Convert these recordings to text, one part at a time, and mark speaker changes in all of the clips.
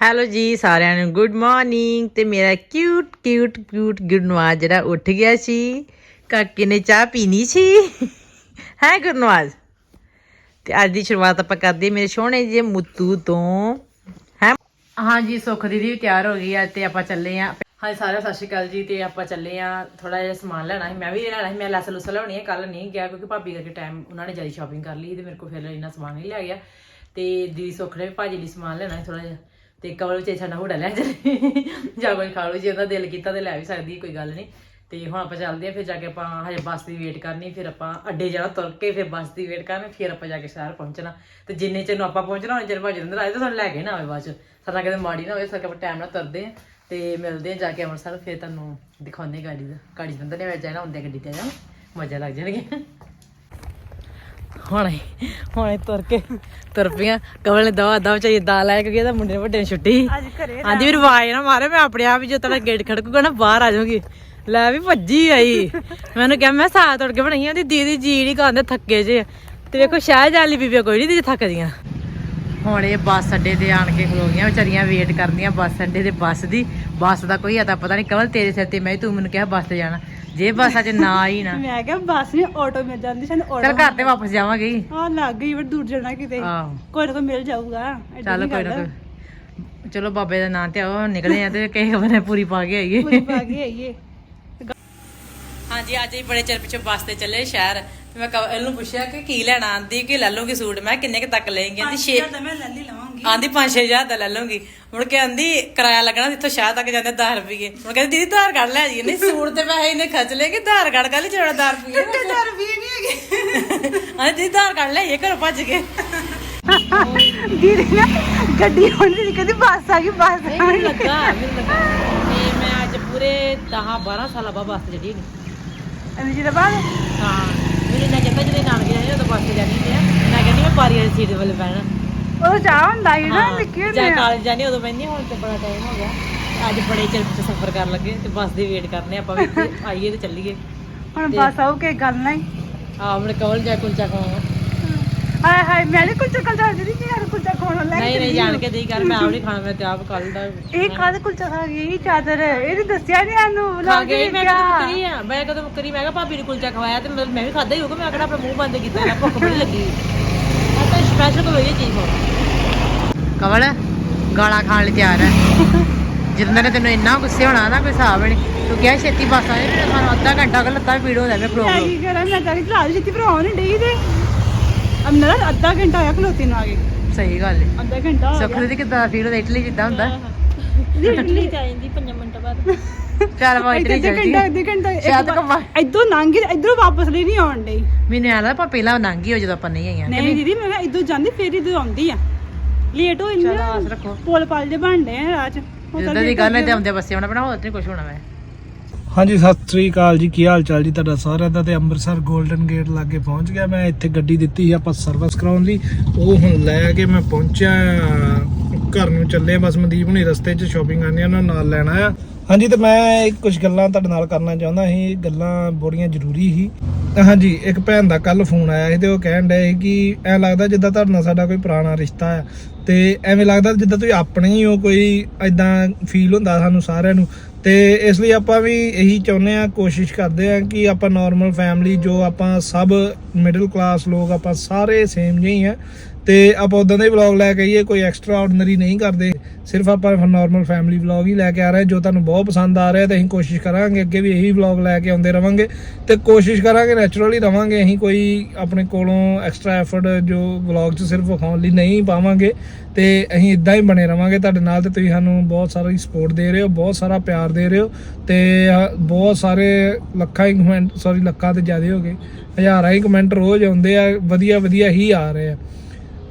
Speaker 1: Hello ਜੀ, ਸਾਰਿਆਂ ਨੂੰ ਗੁੱਡ ਮਾਰਨਿੰਗ ਤੇ ਮੇਰਾ ਕਿਊਟ ਕਿਊਟ ਕਿਊਟ ਗੁਰਨਵਾਜ ਜਿਹੜਾ ਉੱਠ ਗਿਆ ਸੀ। ਕਾਕੇ ਨੇ ਚਾਹ ਪੀਣੀ ਸੀ। ਹੈ ਗੁਰਨਵਾਜ? ਤੇ ਅੱਜ ਦੀ ਸ਼ੁਰੂਆਤ ਆਪਾਂ ਕਰਦੇ ਮੇਰੇ ਸੋਹਣੇ ਜਿਹੇ ਮੁੱਤੂ ਤੋਂ। ਹੈ? ਹਾਂਜੀ, ਸੁਖ ਦੀਦੀ ਵੀ ਤਿਆਰ ਹੋ ਗਈ ਆ ਤੇ ਆਪਾਂ ਚੱਲੇ ਆ ਹਾਂ ਸਾਰਿਆਂ ਨੂੰ ਸਤਿ ਸ਼੍ਰੀ ਅਕਾਲ ਜੀ ਤੇ ਆਪਾਂ ਚੱਲੇ ਆ ਥੋੜਾ ਜਿਹਾ ਸਮਾਨ ਲੈਣਾ ਸੀ। ਮੈਂ ਵੀ ਲੈਣਾ ਸੀ। ਮੈਂ ਲੈਸ ਲੁਸ ਲਾਉਣੀ ਹੈ ਕੱਲ ਨਹੀਂ ਗਿਆ ਕਿਉਂਕਿ ਭਾਬੀ ਕਰਕੇ ਟਾਈਮ ਉਹਨਾਂ ਨੇ ਜ਼ਿਆਦਾ ਸ਼ਾਪਿੰਗ ਕਰ ਲਈ ਤੇ ਮੇਰੇ ਕੋਲ ਫਿਰ ਇੰਨਾ ਸਮਾਨ ਨਹੀਂ ਲਿਆ ਗਿਆ। ਤੇ ਦੀਦੀ ਸੁੱਖ ਨੇ ਵੀ ਭਾਜੀ ਲਈ ਸਮਾਨ ਲੈਣਾ ਸੀ ਥੋੜਾ ਜਿਹਾ। ਤੇ ਕਵਲ ਵਿੱਚ ਸਾਡਾ ਹੋੜਾ ਲੈ ਚੱਲੇ। ਜਾਂ ਕੋਈ ਖਾ ਲਓ, ਜੇ ਉਹਦਾ ਦਿਲ ਕੀਤਾ ਤੇ ਲੈ ਵੀ ਸਕਦੀ, ਕੋਈ ਗੱਲ ਨਹੀਂ ਤੇ ਹੁਣ ਆਪਾਂ ਚੱਲਦੇ ਆ, ਫਿਰ ਜਾ ਕੇ ਆਪਾਂ ਹਜੇ ਬੱਸ ਦੀ ਵੇਟ ਕਰਨੀ, ਫਿਰ ਆਪਾਂ ਅੱਡੇ ਜਾਣਾ ਤੁਰ ਕੇ, ਫਿਰ ਬੱਸ ਦੀ ਵੇਟ ਕਰਨੀ, ਫਿਰ ਆਪਾਂ ਜਾ ਕੇ ਸ਼ਹਿਰ ਪਹੁੰਚਣਾ। ਤੇ ਜਿੰਨੇ ਚਿਰ ਨੂੰ ਆਪਾਂ ਪਹੁੰਚਣਾ ਹੋਣਾ ਚਿਰ ਭਾਜੀ ਅੰਦਰ ਆਏ ਤਾਂ ਸਾਨੂੰ ਲੈ ਕੇ ਨਾ ਆਵੇ ਬਾਅਦ ਚ। ਸਾਡਾ ਕਦੇ ਮਾੜੀ ਨਾ ਹੋਵੇ ਸਕੇ ਆਪਾਂ ਟਾਈਮ ਨਾਲ ਤੁਰਦੇ ਆ। ਤੇ ਮਿਲਦੇ ਆ ਜਾ ਕੇ ਅੰਮ੍ਰਿਤਸਰ, ਫਿਰ ਤੁਹਾਨੂੰ ਦਿਖਾਉਂਦੇ ਗਾੜੀ ਦਾ। ਗਾੜੀ ਜੰਦਰ ਨੇ ਵਿੱਚ ਜਾਣਾ ਹੁੰਦੇ ਗੱਡੀ ਤੇ ਜਾਣਾ। ਮਜ਼ਾ ਲੱਗ ਜਾਣਗੇ। ਹੁਣੇ ਹੁਣੇ ਤੁਰ ਕੇ ਤੁਰ ਪਈਆਂ। ਕਵਲ ਨੇ ਦਵਾ ਦਵਾ ਚਾਹੀਏ ਦਾਲ ਆਇਆ ਕਿਉਂਕਿ ਇਹਦਾ ਮੁੰਡੇ ਨੇ ਵੱਡੇ ਨੇ ਛੁੱਟੀ।
Speaker 2: ਅੱਜ ਘਰੇ
Speaker 1: ਆਂਦੀ ਵੀ ਰਵਾਜ ਨਾ ਮਾਰੇ ਮੈਂ ਆਪਣੇ ਆਪ ਹੀ ਜੋ ਤੇਰਾ ਗੇਟ ਖੜਕੂਗਾ ਨਾ ਬਾਹਰ ਆ ਜਾਊਗੀ। ਲੈ ਵੀ ਭੱਜੀ ਆਈ। ਮੈਨੂੰ ਕਿਹਾ ਮੈਂ ਸਾਹ ਤੋੜ ਕੇ ਬਣਾਈ ਆਂਦੀ ਦੀਦੀ ਜੀ ਨਹੀਂ ਕਾਂਦੇ ਥੱਕੇ ਜੇ ਤੇ ਵੇਖੋ ਸ਼ਾਹ ਜਾਲੀ ਬੀਬੀਆਂ ਕੋਈ ਨਹੀਂ ਦੀ ਥੱਕਦੀਆਂ। ਹੁਣ ਇਹ ਬੱਸ ਅੱਡੇ ਤੇ ਆਣ ਕੇ ਖਲੋ ਗਈਆਂ ਵਿਚਾਰੀਆਂ ਵੇਟ ਕਰਦੀਆਂ ਬੱਸ ਅੱਡੇ ਤੇ ਬੱਸ ਦੀ। ਬੱਸ ਦਾ ਕੋਈ ਅਤਾ ਪਤਾ ਨਹੀਂ ਕਵਲ ਤੇਰੇ ਸਿਰ ਤੇ ਮੈਂ ਤੂੰ ਮੈਨੂੰ ਕਿਹਾ ਬੱਸ ਤੇ ਜਾਣਾ। ਜੇ ਬੱਸ ਅੱਜ ਨਾ ਆਈ ਨਾ।
Speaker 2: ਮੈਂ ਕਿਹਾ ਬੱਸ ਨਹੀਂ ਆਟੋ ਮਿਲ ਜਾਂਦੀ ਸਾਨੂੰ
Speaker 1: ਚਲ
Speaker 2: ਆਟੋ
Speaker 1: ਘਰ ਤੇ ਵਾਪਸ ਜਾਵਾਂਗੇ। ਹੀ।
Speaker 2: ਲੱਗ ਗਈ ਬੜ ਦੂਰ ਜਾਣਾ ਕਿਤੇ।
Speaker 1: ਆਹੋ।
Speaker 2: ਕੋਈ ਨਾ ਕੋਈ ਮਿਲ ਜਾਊਗਾ ਐਡੀ
Speaker 1: ਚੱਲ ਕੋਈ ਨਾ
Speaker 2: ਗੱਲ।
Speaker 1: ਕੋਈ। ਚਲੋ ਬਾਬੇ ਦਾ ਨਾਂ ਤੇ ਆਓ ਨਿਕਲੇ ਆ ਤੇ ਕਿਸੇ ਬਨੇ ਪੂਰੀ ਪਾ ਕੇ ਆਈਏ।
Speaker 2: ਪੂਰੀ ਪਾ ਕੇ ਆਈਏ।
Speaker 1: ਹਾਂਜੀ ਅੱਜ ਹੀ ਬੜੇ ਚਿਰ ਪਿੱਛੇ ਬੱਸ ਤੇ ਚੱਲੇ ਸ਼ਹਿਰ। ਮੈਂ ਕਵ- ਇਹਨੂੰ ਪੁੱਛਿਆ ਕਿ ਕੀ ਲੈਣਾ? ਆਂਦੀ ਕਿ ਲੈ ਲੂੰਗੀ ਸੂਟ। ਮੈਂ ਕਿਹਾ ਕਿੰਨੇ ਕ ਤੱਕ ਲਏਂਗੀ? ਆਂਦੀ 6
Speaker 2: ਤਾਂ ਮੈਂ ਲੈ ਲਈ ਲਵਾਂਗੀ।
Speaker 1: ਆਂਦੀ 5-6000 ਦਾ ਲੈ ਲੂੰਗੀ ਮੁੜ ਕੇ ਆਂਦੀ ਕਿਰਾਇਆ ਲੱਗਣਾ ਇੱਥੋਂ ਸ਼ਹਿਰ ਤੱਕ ਜਾਂਦੇ 10 ਰੁਪਏ ਮੁੜ ਕਹਿੰਦੀ ਦੀਦੀ ਧਾਰ ਕੱਢ ਲੈ ਜੀ। ਨਹੀਂ ਸੂਟ ਤੇ ਪੈਸੇ ਇਹਨੇ ਖਰਚ ਲਏ ਕਿ ਧਾਰ ਕੱਢ ਕੱਲ ਚੜਾ 10 ਰੁਪਏ
Speaker 2: ਡਰ ਵੀ ਨਹੀਂ ਹੈਗੇ।
Speaker 1: ਆਂਦੀ ਦੀਦੀ ਧਾਰ ਕੱਢ ਲੈ ਇਹ ਘਰੋਂ ਭੱਜ ਕੇ
Speaker 2: ਦੀਦੀ ਨਾ ਗੱਡੀ ਹੁਣ ਦੀ ਕਹਿੰਦੀ ਬੱਸ ਆ ਗਈ ਬੱਸ ਆ
Speaker 1: ਮੈਨੂੰ
Speaker 2: ਗਈ।
Speaker 1: ਲੱਗਾ ਮੈਨੂੰ ਲੱਗਾ। ਤੇ ਮੈਂ ਅੱਜ ਪੂਰੇ 10 12 ਸਾਲਾਂ ਬਾਅਦ ਬੱਸ ਤੇ ਚੜੀ ਹੈਗੀ।
Speaker 2: ਅੰਜੀ ਜੀ ਦਾ ਬਾਅਦ?
Speaker 1: ਹਾਂ। ਮੇਰੇ ਨਾਲ ਕਹਿੰਦਾ ਜਦੋਂ ਨਾਨਕੇ ਜਾਂਦੇ ਉਦੋਂ ਬੱਸ ਤੇ ਜਾਂਦੀ ਹੁੰਦੀ ਆ। ਮੈਂ ਕਹਿੰਦੀ ਮੈਂ ਪਾਰੀ ਵਾਲੀ ਸੀਟ ਵੱਲ ਬਹਿਣਾ।
Speaker 2: ਉਹ ਜਾ ਹੁੰਦਾ ਸੀ ਨਾ
Speaker 1: ਹਾਂ,
Speaker 2: ਨਿੱਕੀ ਹੁੰਦੀ
Speaker 1: ਜਾਂ
Speaker 2: ਆ।
Speaker 1: ਕਾਲਜ ਜਾਂਦੀ ਉਦੋਂ ਬੈਠੀ ਹੁਣ ਤੇ ਬੜਾ ਟਾਈਮ ਹੋ ਗਿਆ। ਅੱਜ ਬੜੇ ਚਿਰ ਸਫ਼ਰ ਕਰਨ ਲੱਗੇ ਤੇ ਬੱਸ ਦੀ ਵੇਟ ਕਰਨੇ ਆਪਾਂ ਵੀ ਇੱਥੇ ਆਈਏ ਤੇ ਚੱਲੀਏ।
Speaker 2: ਹੁਣ ਬੱਸ ਆਉ ਕੇ ਗੱਲ ਨਹੀਂ।
Speaker 1: ਆ ਆਪਣੇ ਕਵਲ ਜਾ ਕੁਲਚਾ ਖਾਵਾਂ
Speaker 2: ਹਾਏ ਹਾਏ ਮੈਂ ਨਹੀਂ ਕੁਲਚਾ ਕੱਲ ਜਾ ਦੀਦੀ ਕਿ ਯਾਰ ਕੁਲਚਾ ਖਾਣ ਲੈ
Speaker 1: ਨਹੀਂ ਨਹੀਂ ਜਾਣ ਕੇ ਦੇਈ ਕਰ ਮੈਂ ਆਪ ਨਹੀਂ ਖਾਣਾ ਮੈਂ ਤੇ ਆਪ ਕੱਲ ਦਾ
Speaker 2: ਇਹ ਕਾਹਦਾ ਕੁਲਚਾ ਖਾ ਗਈ? ਚਾਦਰ ਇਹਨੇ ਦੱਸਿਆ ਨਹੀਂ ਸਾਨੂੰ
Speaker 1: ਖਾ ਗਈ
Speaker 2: ਨਹੀਂ
Speaker 1: ਮੈਂ ਕਦੋਂ ਕਰੀ ਆ ਮੈਂ ਕਦੋਂ ਕਰੀ ਮੈਂ ਕਿਹਾ ਭਾਬੀ ਨੂੰ ਕੁਲਚਾ ਖਵਾਇਆ ਤੇ ਮੈਂ ਵੀ ਖਾਦਾ ਹੀ ਹੋਊਗਾ ਮੈਂ ਕਿਹੜਾ ਆਪਣਾ ਮੂੰਹ ਬੰਦ ਕੀਤਾ ਨਾ ਭੁੱਖ ਬੜੀ ਲੱਗੀ। ਆ ਤਾਂ ਸਪੈਸ਼ਲ ਕੋਈ ਇਹ ਚੀਜ਼ ਹੋ ਕਵਲ ਗਾਲਾਂ ਖਾਣ ਲਈ ਤਿਆਰ ਹੈ ਜਿੰਦਰ ਨੇ ਤੈਨੂੰ ਇੰਨਾ ਗੁੱਸੇ ਹੋਣਾ ਨਾ ਕੋਈ ਹਿਸਾਬ ਨਹੀਂ। ਤੂੰ ਕਿਹਾ ਛੇਤੀ ਬੱਸ ਆ ਜਾਏ ਸਾਨੂੰ ਅੱਧਾ ਘੰਟਾ ਕਰ ਲੱਤਾਂ ਪੀੜ ਹੋ ਜਾਵੇ
Speaker 2: ਮੈਂ
Speaker 1: ਪ੍ਰੋਬਲਮ
Speaker 2: ਕੀ ਕਰਾਂ ਮੈਂ ਤਾਂ ਚਲਾ ਜਿੱਤੀ ਪਰ ਆਉਣ ਡਈ ਤੇ। ਅਬ ਨਾ ਅੱਧਾ ਘੰਟਾ ਹੋਇਆ ਖਲੋਤੀ ਨੂੰ ਆ ਗਏ
Speaker 1: ਸਹੀ ਗੱਲ ਹੈ
Speaker 2: ਅੱਧਾ ਘੰਟਾ ਹੋ
Speaker 1: ਸੁੱਖ
Speaker 2: ਗਿਆ।
Speaker 1: ਦੀ ਕਿਦਾਂ ਫੀਲ ਹੁੰਦਾ ਇਟਲੀ ਜਿੱਦਾਂ ਹੁੰਦਾ।
Speaker 2: ਦਿੱਲੀ ਜਾਂਦੀ 5 ਮਿੰਟ ਬਾਅਦ।
Speaker 1: ਚੱਲ ਮੈਂ ਇਟਲੀ
Speaker 2: ਅੱਧਾ
Speaker 1: ਚੱਲ
Speaker 2: ਘੰਟਾ
Speaker 1: ਜੀ।
Speaker 2: ਅੱਧਾ ਘੰਟਾ
Speaker 1: ਸ਼ਾਇਦ ਘੁੰਮਾ
Speaker 2: ਇਦੋਂ ਲੰਘ ਗਈ ਇਧਰੋਂ ਵਾਪਸ ਲਈ ਨਹੀਂ ਆਉਣ ਡਈ।
Speaker 1: ਮੈਨੂੰ ਆਪਾਂ ਪਹਿਲਾਂ ਨੰਗੀ ਹੋ ਜਦੋਂ ਆਪਾਂ ਨਹੀਂ ਆਈਆਂ।
Speaker 2: ਨਹੀਂ ਦੀਦੀ ਮੈਂ ਕਿਹਾ ਇਦੋਂ ਜਾਂਦੀ ਫੇਰ ਆਉਂਦੀ ਆ। ਲੇਟ ਹੋ
Speaker 1: ਚਲ ਰੱਖੋ।
Speaker 2: ਪੋਲ ਪਾਲ ਦੇ ਬਣਦੇ ਆ ਰਾਹ ਚ। ਉਹ ਤਾਂ
Speaker 1: ਜਿੱਦਾਂ ਦੀ
Speaker 2: late
Speaker 1: ਗੱਲ ਹੈ
Speaker 2: ਹੋ
Speaker 1: ਤੇ ਆਉਂਦੇ ਬੱਸੇ ਆਉਣਾ ਪੈਣਾ ਹੋਰ ਨਹੀਂ ਕੁਝ ਹੋਣਾ ਮੈਂ।
Speaker 3: ਹਾਂਜੀ, ਸਤਿ ਸ੍ਰੀ ਅਕਾਲ ਜੀ। ਕੀ ਹਾਲ ਚਾਲ ਜੀ ਤੁਹਾਡਾ ਸਾਰਿਆਂ ਦਾ? ਤੇ ਅੰਮ੍ਰਿਤਸਰ 골ਡਨ ਗੇਟ ਲਾਗੇ ਪਹੁੰਚ ਗਿਆ। ਮੈਂ ਇੱਥੇ ਗੱਡੀ ਦਿੱਤੀ ਸੀ ਆਪਾਂ ਸਰਵਿਸ ਕਰਾਉਣ ਲਈ। ਉਹ ਹੁਣ ਲੈ ਕੇ ਮੈਂ ਪਹੁੰਚਿਆ। ਘਰ ਨੂੰ ਚੱਲੇ ਬਸ ਮਨਦੀਪ ਹੁਣੀ ਰਸਤੇ 'ਚ ਸ਼ਾਪਿੰਗ ਕਰਨੀ ਆ, ਉਹਨਾਂ ਨਾਲ ਲੈਣਾ ਆ। ਹਾਂਜੀ, ਤੇ ਮੈਂ ਕੁਝ ਗੱਲਾਂ ਤੁਹਾਡੇ ਨਾਲ ਕਰਨਾ ਚਾਹੁੰਦਾ ਸੀ। ਗੱਲਾਂ ਬੜੀਆਂ ਜ਼ਰੂਰੀ ਸੀ। ਹਾਂਜੀ, ਇੱਕ ਭੈਣ ਦਾ ਕੱਲ ਫੋਨ ਆਇਆ ਸੀ ਤੇ ਉਹ ਕਹਿਣ ਡਏ ਸੀ ਕਿ ਐ ਲੱਗਦਾ ਜਿੱਦਾਂ ਤੁਹਾਡੇ ਨਾਲ ਸਾਡਾ ਕੋਈ ਪੁਰਾਣਾ ਰਿਸ਼ਤਾ ਆ। ਤੇ ਐਵੇਂ ਲੱਗਦਾ ਜਿੱਦਾਂ ਤੁਸੀਂ ਆਪਣੇ ਹੀ ਹੋ, ਕੋਈ ਐਦਾਂ ਫੀਲ ਹੁੰਦਾ ਸਾਨੂੰ ਸਾਰਿਆਂ ਨੂੰ। ਤੇ ਇਸ ਲਈ ਆਪਾਂ ਵੀ ਇਹੀ ਚਾਹੁੰਦੇ ਆ ਕੋਸ਼ਿਸ਼ ਕਰਦੇ ਆ ਕਿ ਆਪਾਂ ਨਾਰਮਲ ਫੈਮਿਲੀ ਜੋ ਆਪਾਂ ਸਭ ਮਿਡਲ ਕਲਾਸ ਲੋਕ ਆਪਾਂ ਸਾਰੇ ਸੇਮ ਜਿਹੇ ਹੀ ਆ ਤੇ ਆਪਾਂ ਉਦਾਂ ਹੀ ਵਲੌਗ ਲੈ ਕੇ ਆਈਏ, ਕੋਈ ਐਕਸਟਰਾ ਆਰਡੀਨਰੀ ਨਹੀਂ ਕਰਦੇ। ਸਿਰਫ ਆਪਾਂ ਨਾਰਮਲ ਫੈਮਿਲੀ ਵਲੌਗ ਹੀ ਲੈ ਕੇ ਆ ਰਹੇ, ਜੋ ਤੁਹਾਨੂੰ ਬਹੁਤ ਪਸੰਦ ਆ ਰਿਹਾ ਤੇ ਅਸੀਂ ਕੋਸ਼ਿਸ਼ ਕਰਾਂਗੇ ਅੱਗੇ ਵੀ ਇਹੀ ਵਲੌਗ ਲੈ ਕੇ ਆਉਂਦੇ ਰਵਾਂਗੇ। ਤੇ ਕੋਸ਼ਿਸ਼ ਕਰਾਂਗੇ ਨੈਚੁਰਲੀ ਰਵਾਂਗੇ, ਅਸੀਂ ਕੋਈ ਆਪਣੇ ਕੋਲੋਂ ਐਕਸਟਰਾ ਐਫਰਟ ਜੋ ਵਲੌਗ 'ਚ ਸਿਰਫ ਵਿਖਾਉਣ ਲਈ ਨਹੀਂ ਪਾਵਾਂਗੇ। ਤੇ ਅਸੀਂ ਇਦਾਂ ਹੀ ਬਣੇ ਰਵਾਂਗੇ, ਤੁਹਾਡੇ ਨਾਲ ਤੇ ਤੁਸੀਂ ਸਾਨੂੰ ਬਹੁਤ ਸਾਰੀ ਸਪੋਰਟ ਦੇ ਰਹੇ ਹੋ, ਬਹੁਤ ਸਾਰਾ ਪਿਆਰ ਦੇ ਰਹੇ ਹੋ ਤੇ ਬਹੁਤ ਸਾਰੇ ਲੱਖਾਂ ਹੀ ਕਮੈਂਟ ਸੌਰੀ ਲੱਖਾਂ ਤੇ ਜ਼ਿਆਦਾ ਹੋ ਗਏ, ਹਜ਼ਾਰਾਂ ਹੀ ਕਮੈਂਟ ਰੋਜ਼ ਆਉਂਦੇ ਆ ਵਧੀਆ ਵਧੀਆ ਹੀ ਆ ਰਹੇ ਆ।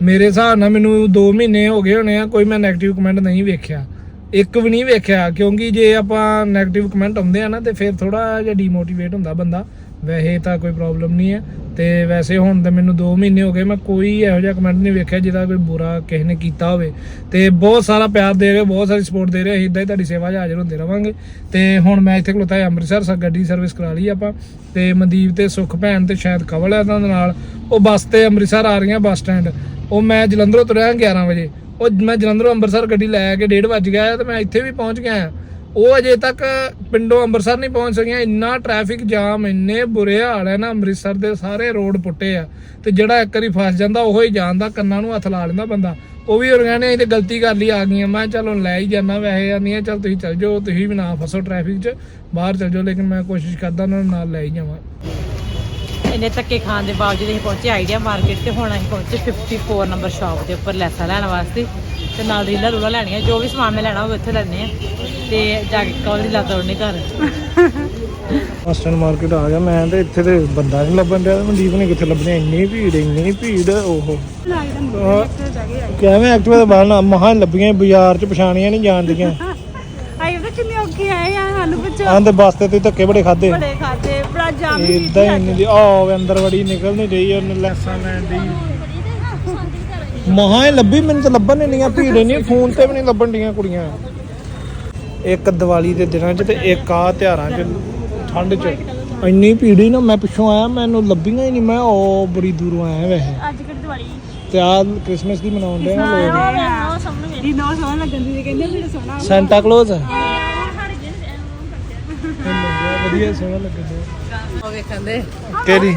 Speaker 3: ਮੇਰੇ ਹਿਸਾਬ ਨਾਲ ਮੈਨੂੰ 2 ਮਹੀਨੇ ਹੋ ਗਏ ਹੋਣੇ ਆ, ਕੋਈ ਮੈਂ 네ਗੇਟਿਵ ਕਮੈਂਟ ਨਹੀਂ ਵੇਖਿਆ। ਇੱਕ ਵੀ ਨਹੀਂ ਵੇਖਿਆ, ਕਿਉਂਕਿ ਜੇ ਆਪਾਂ 네ਗੇਟਿਵ ਕਮੈਂਟ ਆਉਂਦੇ ਆ ਨਾ, ਤੇ ਫਿਰ ਥੋੜਾ ਜਿਹਾ ਡੀਮੋਟੀਵੇਟ ਹੁੰਦਾ ਬੰਦਾ। ਵੈਸੇ ਤਾਂ ਕੋਈ ਪ੍ਰੋਬਲਮ ਨਹੀਂ ਹੈ। ਤੇ ਵੈਸੇ ਹੁਣ ਤਾਂ ਮੈਨੂੰ 2 ਮਹੀਨੇ ਹੋ ਗਏ, ਮੈਂ ਕੋਈ ਇਹੋ ਜਿਹਾ ਕਮੈਂਟ ਨਹੀਂ ਵੇਖਿਆ ਜਿਹਦਾ ਕੋਈ ਬੁਰਾ ਕਿਸੇ ਨੇ ਕੀਤਾ ਹੋਵੇ। ਤੇ ਬਹੁਤ ਸਾਰਾ ਪਿਆਰ ਦੇ ਰਹੇ, ਬਹੁਤ ਸਾਰੀ ਸਪੋਰਟ ਦੇ ਰਹੇ, ਅਸੀਂ ਇਦਾਂ ਹੀ ਤੁਹਾਡੀ ਸੇਵਾ 'ਚ ਹਾਜ਼ਰ ਹੁੰਦੇ ਰਵਾਂਗੇ। ਤੇ ਹੁਣ ਮੈਂ ਇੱਥੇ ਖਲੋਤਾ ਹਾਂ, ਅੰਮ੍ਰਿਤਸਰ, ਸਾ ਗੱਡੀ ਸਰਵਿਸ ਕਰਾ ਲਈ ਆਪਾਂ। ਤੇ ਮਨਦੀਪ ਤੇ ਸੁਖ ਭੈਣ ਤੇ ਸ਼ਾਇਦ ਕਵਲ ਹੈ ਉਹਨਾਂ ਦੇ ਨਾਲ। ਉਹ ਬੱਸ ਤੇ ਅੰਮ੍ਰਿਤਸਰ ਆ ਰਹੀਆਂ, ਬੱਸ ਸਟੈਂਡ। ਉਹ ਮੈਂ ਜਲੰਧਰੋਂ ਤੁਰਿਆ 11 ਵਜੇ। ਉਹ ਮੈਂ ਜਲੰਧਰੋਂ ਅੰਮ੍ਰਿਤਸਰ ਗੱਡੀ ਲੈ ਕੇ 1:30 ਵੱਜ ਗਿਆ ਤੇ ਮੈਂ ਇੱਥੇ ਵੀ ਪਹੁੰਚ ਗਿਆ। ਉਹ ਅਜੇ ਤੱਕ ਪਿੰਡੋਂ ਅੰਮ੍ਰਿਤਸਰ ਨਹੀਂ ਪਹੁੰਚ ਸਕੀਆਂ। ਇੰਨਾ ਟ੍ਰੈਫਿਕ ਜਾਮ ਇੰਨੇ ਬੁਰੇ ਹਾਲ ਹੈ ਨਾ, ਅੰਮ੍ਰਿਤਸਰ ਦੇ ਸਾਰੇ ਰੋਡ ਪੁੱਟੇ ਆ। ਤੇ ਜਿਹੜਾ ਇੱਕ ਵਾਰੀ ਫਸ ਜਾਂਦਾ, ਉਹ ਹੀ ਜਾਣਦਾ ਕੰਨਾਂ ਨੂੰ ਹੱਥ ਲਾ ਲੈਂਦਾ ਬੰਦਾ। ਉਹ ਵੀ ਉਹਨਾਂ ਨੇ ਤੇ ਗਲਤੀ ਕਰ ਲਈ, ਆ ਗਈਆਂ। ਮੈਂ ਕਿਹਾ ਚਲੋ ਲੈ ਹੀ ਜਾਣਾ ਵੈਸੇ ਜਾਂਦੀ ਆ, ਚਲ ਤੁਸੀਂ ਚੱਲ ਜਾਓ, ਤੁਸੀਂ ਵੀ ਨਾ ਫਸੋ ਟ੍ਰੈਫਿਕ 'ਚ, ਬਾਹਰ ਚੱਲ ਜਾਓ। ਲੇਕਿਨ ਮੈਂ ਕੋਸ਼ਿਸ਼ ਕਰਦਾ ਉਹਨਾਂ ਨੂੰ ਨਾਲ ਲੈ ਹੀ ਜਾਵਾਂ।
Speaker 1: ਇੰਨੇ ਧੱਕੇ ਖਾਣ ਦੇ ਬਾਵਜੂਦ ਅਸੀਂ ਪਹੁੰਚੇ ਆਈਡੀਆ ਮਾਰਕੀਟ ਤੇ ਹੁਣ ਅਸੀਂ ਪਹੁੰਚੇ 54 ਨੰਬਰ ਸ਼ਾਪ ਦੇ ਉੱਪਰ ਲੈਸਾਂ ਲੈਣ ਵਾਸਤੇ ਤੇ ਨਾਲ ਰੀਲਾ ਰੂਲਾ ਲੈਣੀਆਂ ਜੋ ਵੀ ਸਮਾਨ ਮੈਂ ਲੈਣਾ ਉਹ ਇੱਥੇ ਲੈਣੇ ਆ ਤੇ ਜਾ ਕੇ ਕਾਲ ਦੀ ਲੱਤ ਉੜਨੀ ਘਰ।
Speaker 3: ਅਸਟਨ ਮਾਰਕੀਟ ਆ ਗਿਆ ਮੈਂ ਤੇ ਇੱਥੇ ਤੇ ਬੰਦਾ ਨਹੀਂ ਲੱਭਣ ਡਿਆ ਮਨਦੀਪ ਨੇ ਕਿੱਥੇ ਲੱਭਣੇ ਇੰਨੀ ਭੀੜ ਇੰਨੀ ਭੀੜ ਓਹੋ। ਕਿਵੇਂ ਐਕਟਿਵਾ ਦੇ ਬਾਹਰ ਨਾ ਮਹਾਂ ਲੱਭੀਆਂ ਬਾਜ਼ਾਰ 'ਚ ਪਛਾਣੀਆਂ ਨਹੀਂ ਜਾਣਦੀਆਂ
Speaker 2: ਆਈ ਤਾਂ ਕਿੰਨੇ ਔਖੇ ਆਏ ਆ ਸਾਨੂੰ ਪੁੱਛੋ।
Speaker 3: ਆਂਦੇ ਬੱਸ ਤੇ ਤੁਸੀਂ ਧੱਕੇ ਬੜੇ ਖਾਦੇ
Speaker 2: ਬੜੇ ਜਾਮ
Speaker 3: ਇਦਾਂ ਹੀ ਨਹੀਂ ਦੀ ਆ ਅੰਦਰ ਵੜੀ ਨਿਕਲ ਨਹੀਂ ਰਹੀ ਉਹਨੇ ਲੈਸਾਂ ਲੈਣ ਦੀ। ਮਹਾਂ ਹੀ ਲੱਭੀ ਮੈਨੂੰ ਤਾਂ ਲੱਭਣ ਨਹੀਂ ਆਂ ਭੀੜ ਨਹੀਂ ਫੋਨ ਤੇ ਵੀ ਨਹੀਂ ਲੱਭਣ ਡੀਆਂ ਕੁੜੀਆਂ। ਇੱਕ ਦੀਵਾਲੀ ਦੇ ਦਿਨਾਂ 'ਚ ਤੇ ਇੱਕ ਆ ਤਿਉਹਾਰਾਂ 'ਚ ਠੰਡ 'ਚ। ਇੰਨੀ ਭੀੜ ਹੀ ਨਾ ਮੈਂ ਪਿੱਛੋਂ ਆਇਆ ਮੈਨੂੰ ਲੱਭੀਆਂ ਹੀ ਨਹੀਂ ਮੈਂ ਉਹ ਬੜੀ ਦੂਰੋਂ ਆਇਆ ਵੈਸੇ
Speaker 2: ਅੱਜ ਕਿਹੜੀ ਦਿਵਾਲੀ?
Speaker 3: ਤੇ ਆ ਕ੍ਰਿਸਮਸ ਦੀ ਮਨਾਉਣ ਦੇ ਆ ਲੋਕ।
Speaker 2: ਦੀ ਨੋ ਸੋਹਣਾ ਲੱਗਣ ਦੀ ਕਹਿੰਦੇ ਸੋਹਣਾ
Speaker 3: ਸੈਂਟਾ ਕਲੋਜ਼ ਵਧੀਆ ਸੋਹਣਾ ਲੱਗਦਾ
Speaker 1: ਉਹ ਵੇਖਣ ਦੇ।
Speaker 3: ਕਿਹੜੀ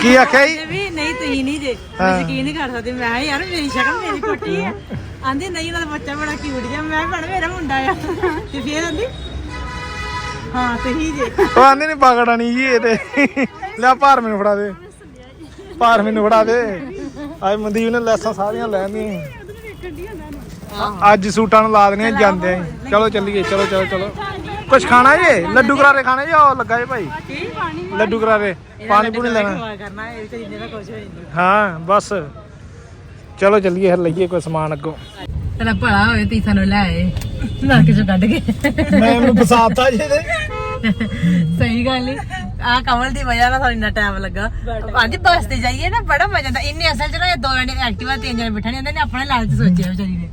Speaker 3: ਕੀ ਆਖਿਆ ਜੀ?
Speaker 1: ਵੀ ਨਹੀਂ ਤੁਸੀਂ ਨਹੀਂ ਜੇ।
Speaker 3: ਹਾਂ।
Speaker 1: ਮੈਂ ਯਕੀਨ ਨਹੀਂ ਕਰ ਸਕਦੀ। ਮੈਂ ਕਿਹਾ ਯਾਰ ਮੇਰੀ ਸ਼ਕਲ ਮੇਰੀ ਕੋਟੀ ਆ। ਆਂਦੀ ਨਹੀਂ ਇਹਨਾਂ ਦਾ ਬੱਚਾ ਬੜਾ ਕਿਊਟ ਜਿਹਾ। ਮੈਂ ਕਿਹਾ ਮੇਰਾ ਮੁੰਡਾ ਆ। ਤੇ ਫੇਰ ਆਂਦੀ ਹਾਂ ਤੁਸੀਂ ਜੇ।
Speaker 3: ਉਹ ਆਂਦੇ ਨਹੀਂ ਪਕੜਾ ਨਹੀਂ ਜੀ ਇਹ ਤੇ। ਲੈ ਭਾਰ ਮੈਨੂੰ ਫੜਾ ਦੇ। ਭਾਰ ਮੈਨੂੰ ਫੜਾ ਦੇ। ਅੱਜ ਮਨਦੀਪ ਨੇ ਲੈਸਾਂ ਸਾਰੀਆਂ ਲੈਣੀਆਂ ਅੱਜ ਸੂਟਾਂ ਨੂੰ ਲਾ ਦੇਣੀਆਂ ਜਾਂਦੇ ਆਂ। ਚਲੋ ਚੱਲੀਏ। ਚਲੋ ਚਲੋ ਚਲੋ। ਕੁਝ ਖਾਣਾ ਜੇ ਲੱਡੂ ਕਰਾਰੇ ਖਾਣੇ ਜੇ ਉਹ ਲੱਗਾ ਜੇ ਭਾਈ? ਲੱਡੂ ਕਰਾਰੇ। ਪਾਣੀ ਪੂਣੀ ਲੈਣਾ।
Speaker 1: ਖਵਾ ਕਰਨਾ ਇਹ ਤੇ ਇੰਨੇ ਦਾ ਕੁਝ ਹੋ ਜਾਂਦਾ
Speaker 3: ਹਾਂ ਬਸ। ਚਲੋ ਚੱਲੀਏ ਫਿਰ ਲਈਏ ਕੋਈ ਸਮਾਨ ਅੱਗੋਂ।
Speaker 1: ਤੇਰਾ ਭਲਾ ਹੋਵੇ ਤੀ ਸਾਨੂੰ ਲੈ ਆਏ। ਨਰਕ ਚੋਂ ਕੱਢ ਕੇ।
Speaker 3: ਮੈਂ ਉਹਨੂੰ ਫਸਾਤਾ ਜੇ ਤੇ
Speaker 1: ਸਹੀ ਗੱਲ ਈ ਆ ਕਮਲ ਦੀ ਵਜ੍ਹਾ ਨਾਲ ਸਾਨੂੰ ਇੰਨਾ ਟਾਈਮ ਲੱਗਾ। ਅੱਜ ਬੱਸ ਤੇ ਜਾਈਏ ਨਾ ਬੜਾ ਮਜ਼ਾ ਆਉਂਦਾ। ਇੰਨੇ ਅਸਲ ਚ ਨਾ ਇਹ ਦੋ ਜਣੇ ਐਕਟਿਵਾ ਤਿੰਨ ਜਣੇ ਬੈਠੇ ਨੇ ਹੁੰਦੇ ਨੇ ਆਪਣੇ ਲਾਲਚ ਸੋਚਿਆ ਵਿਚਾਰੀ ਨੇ।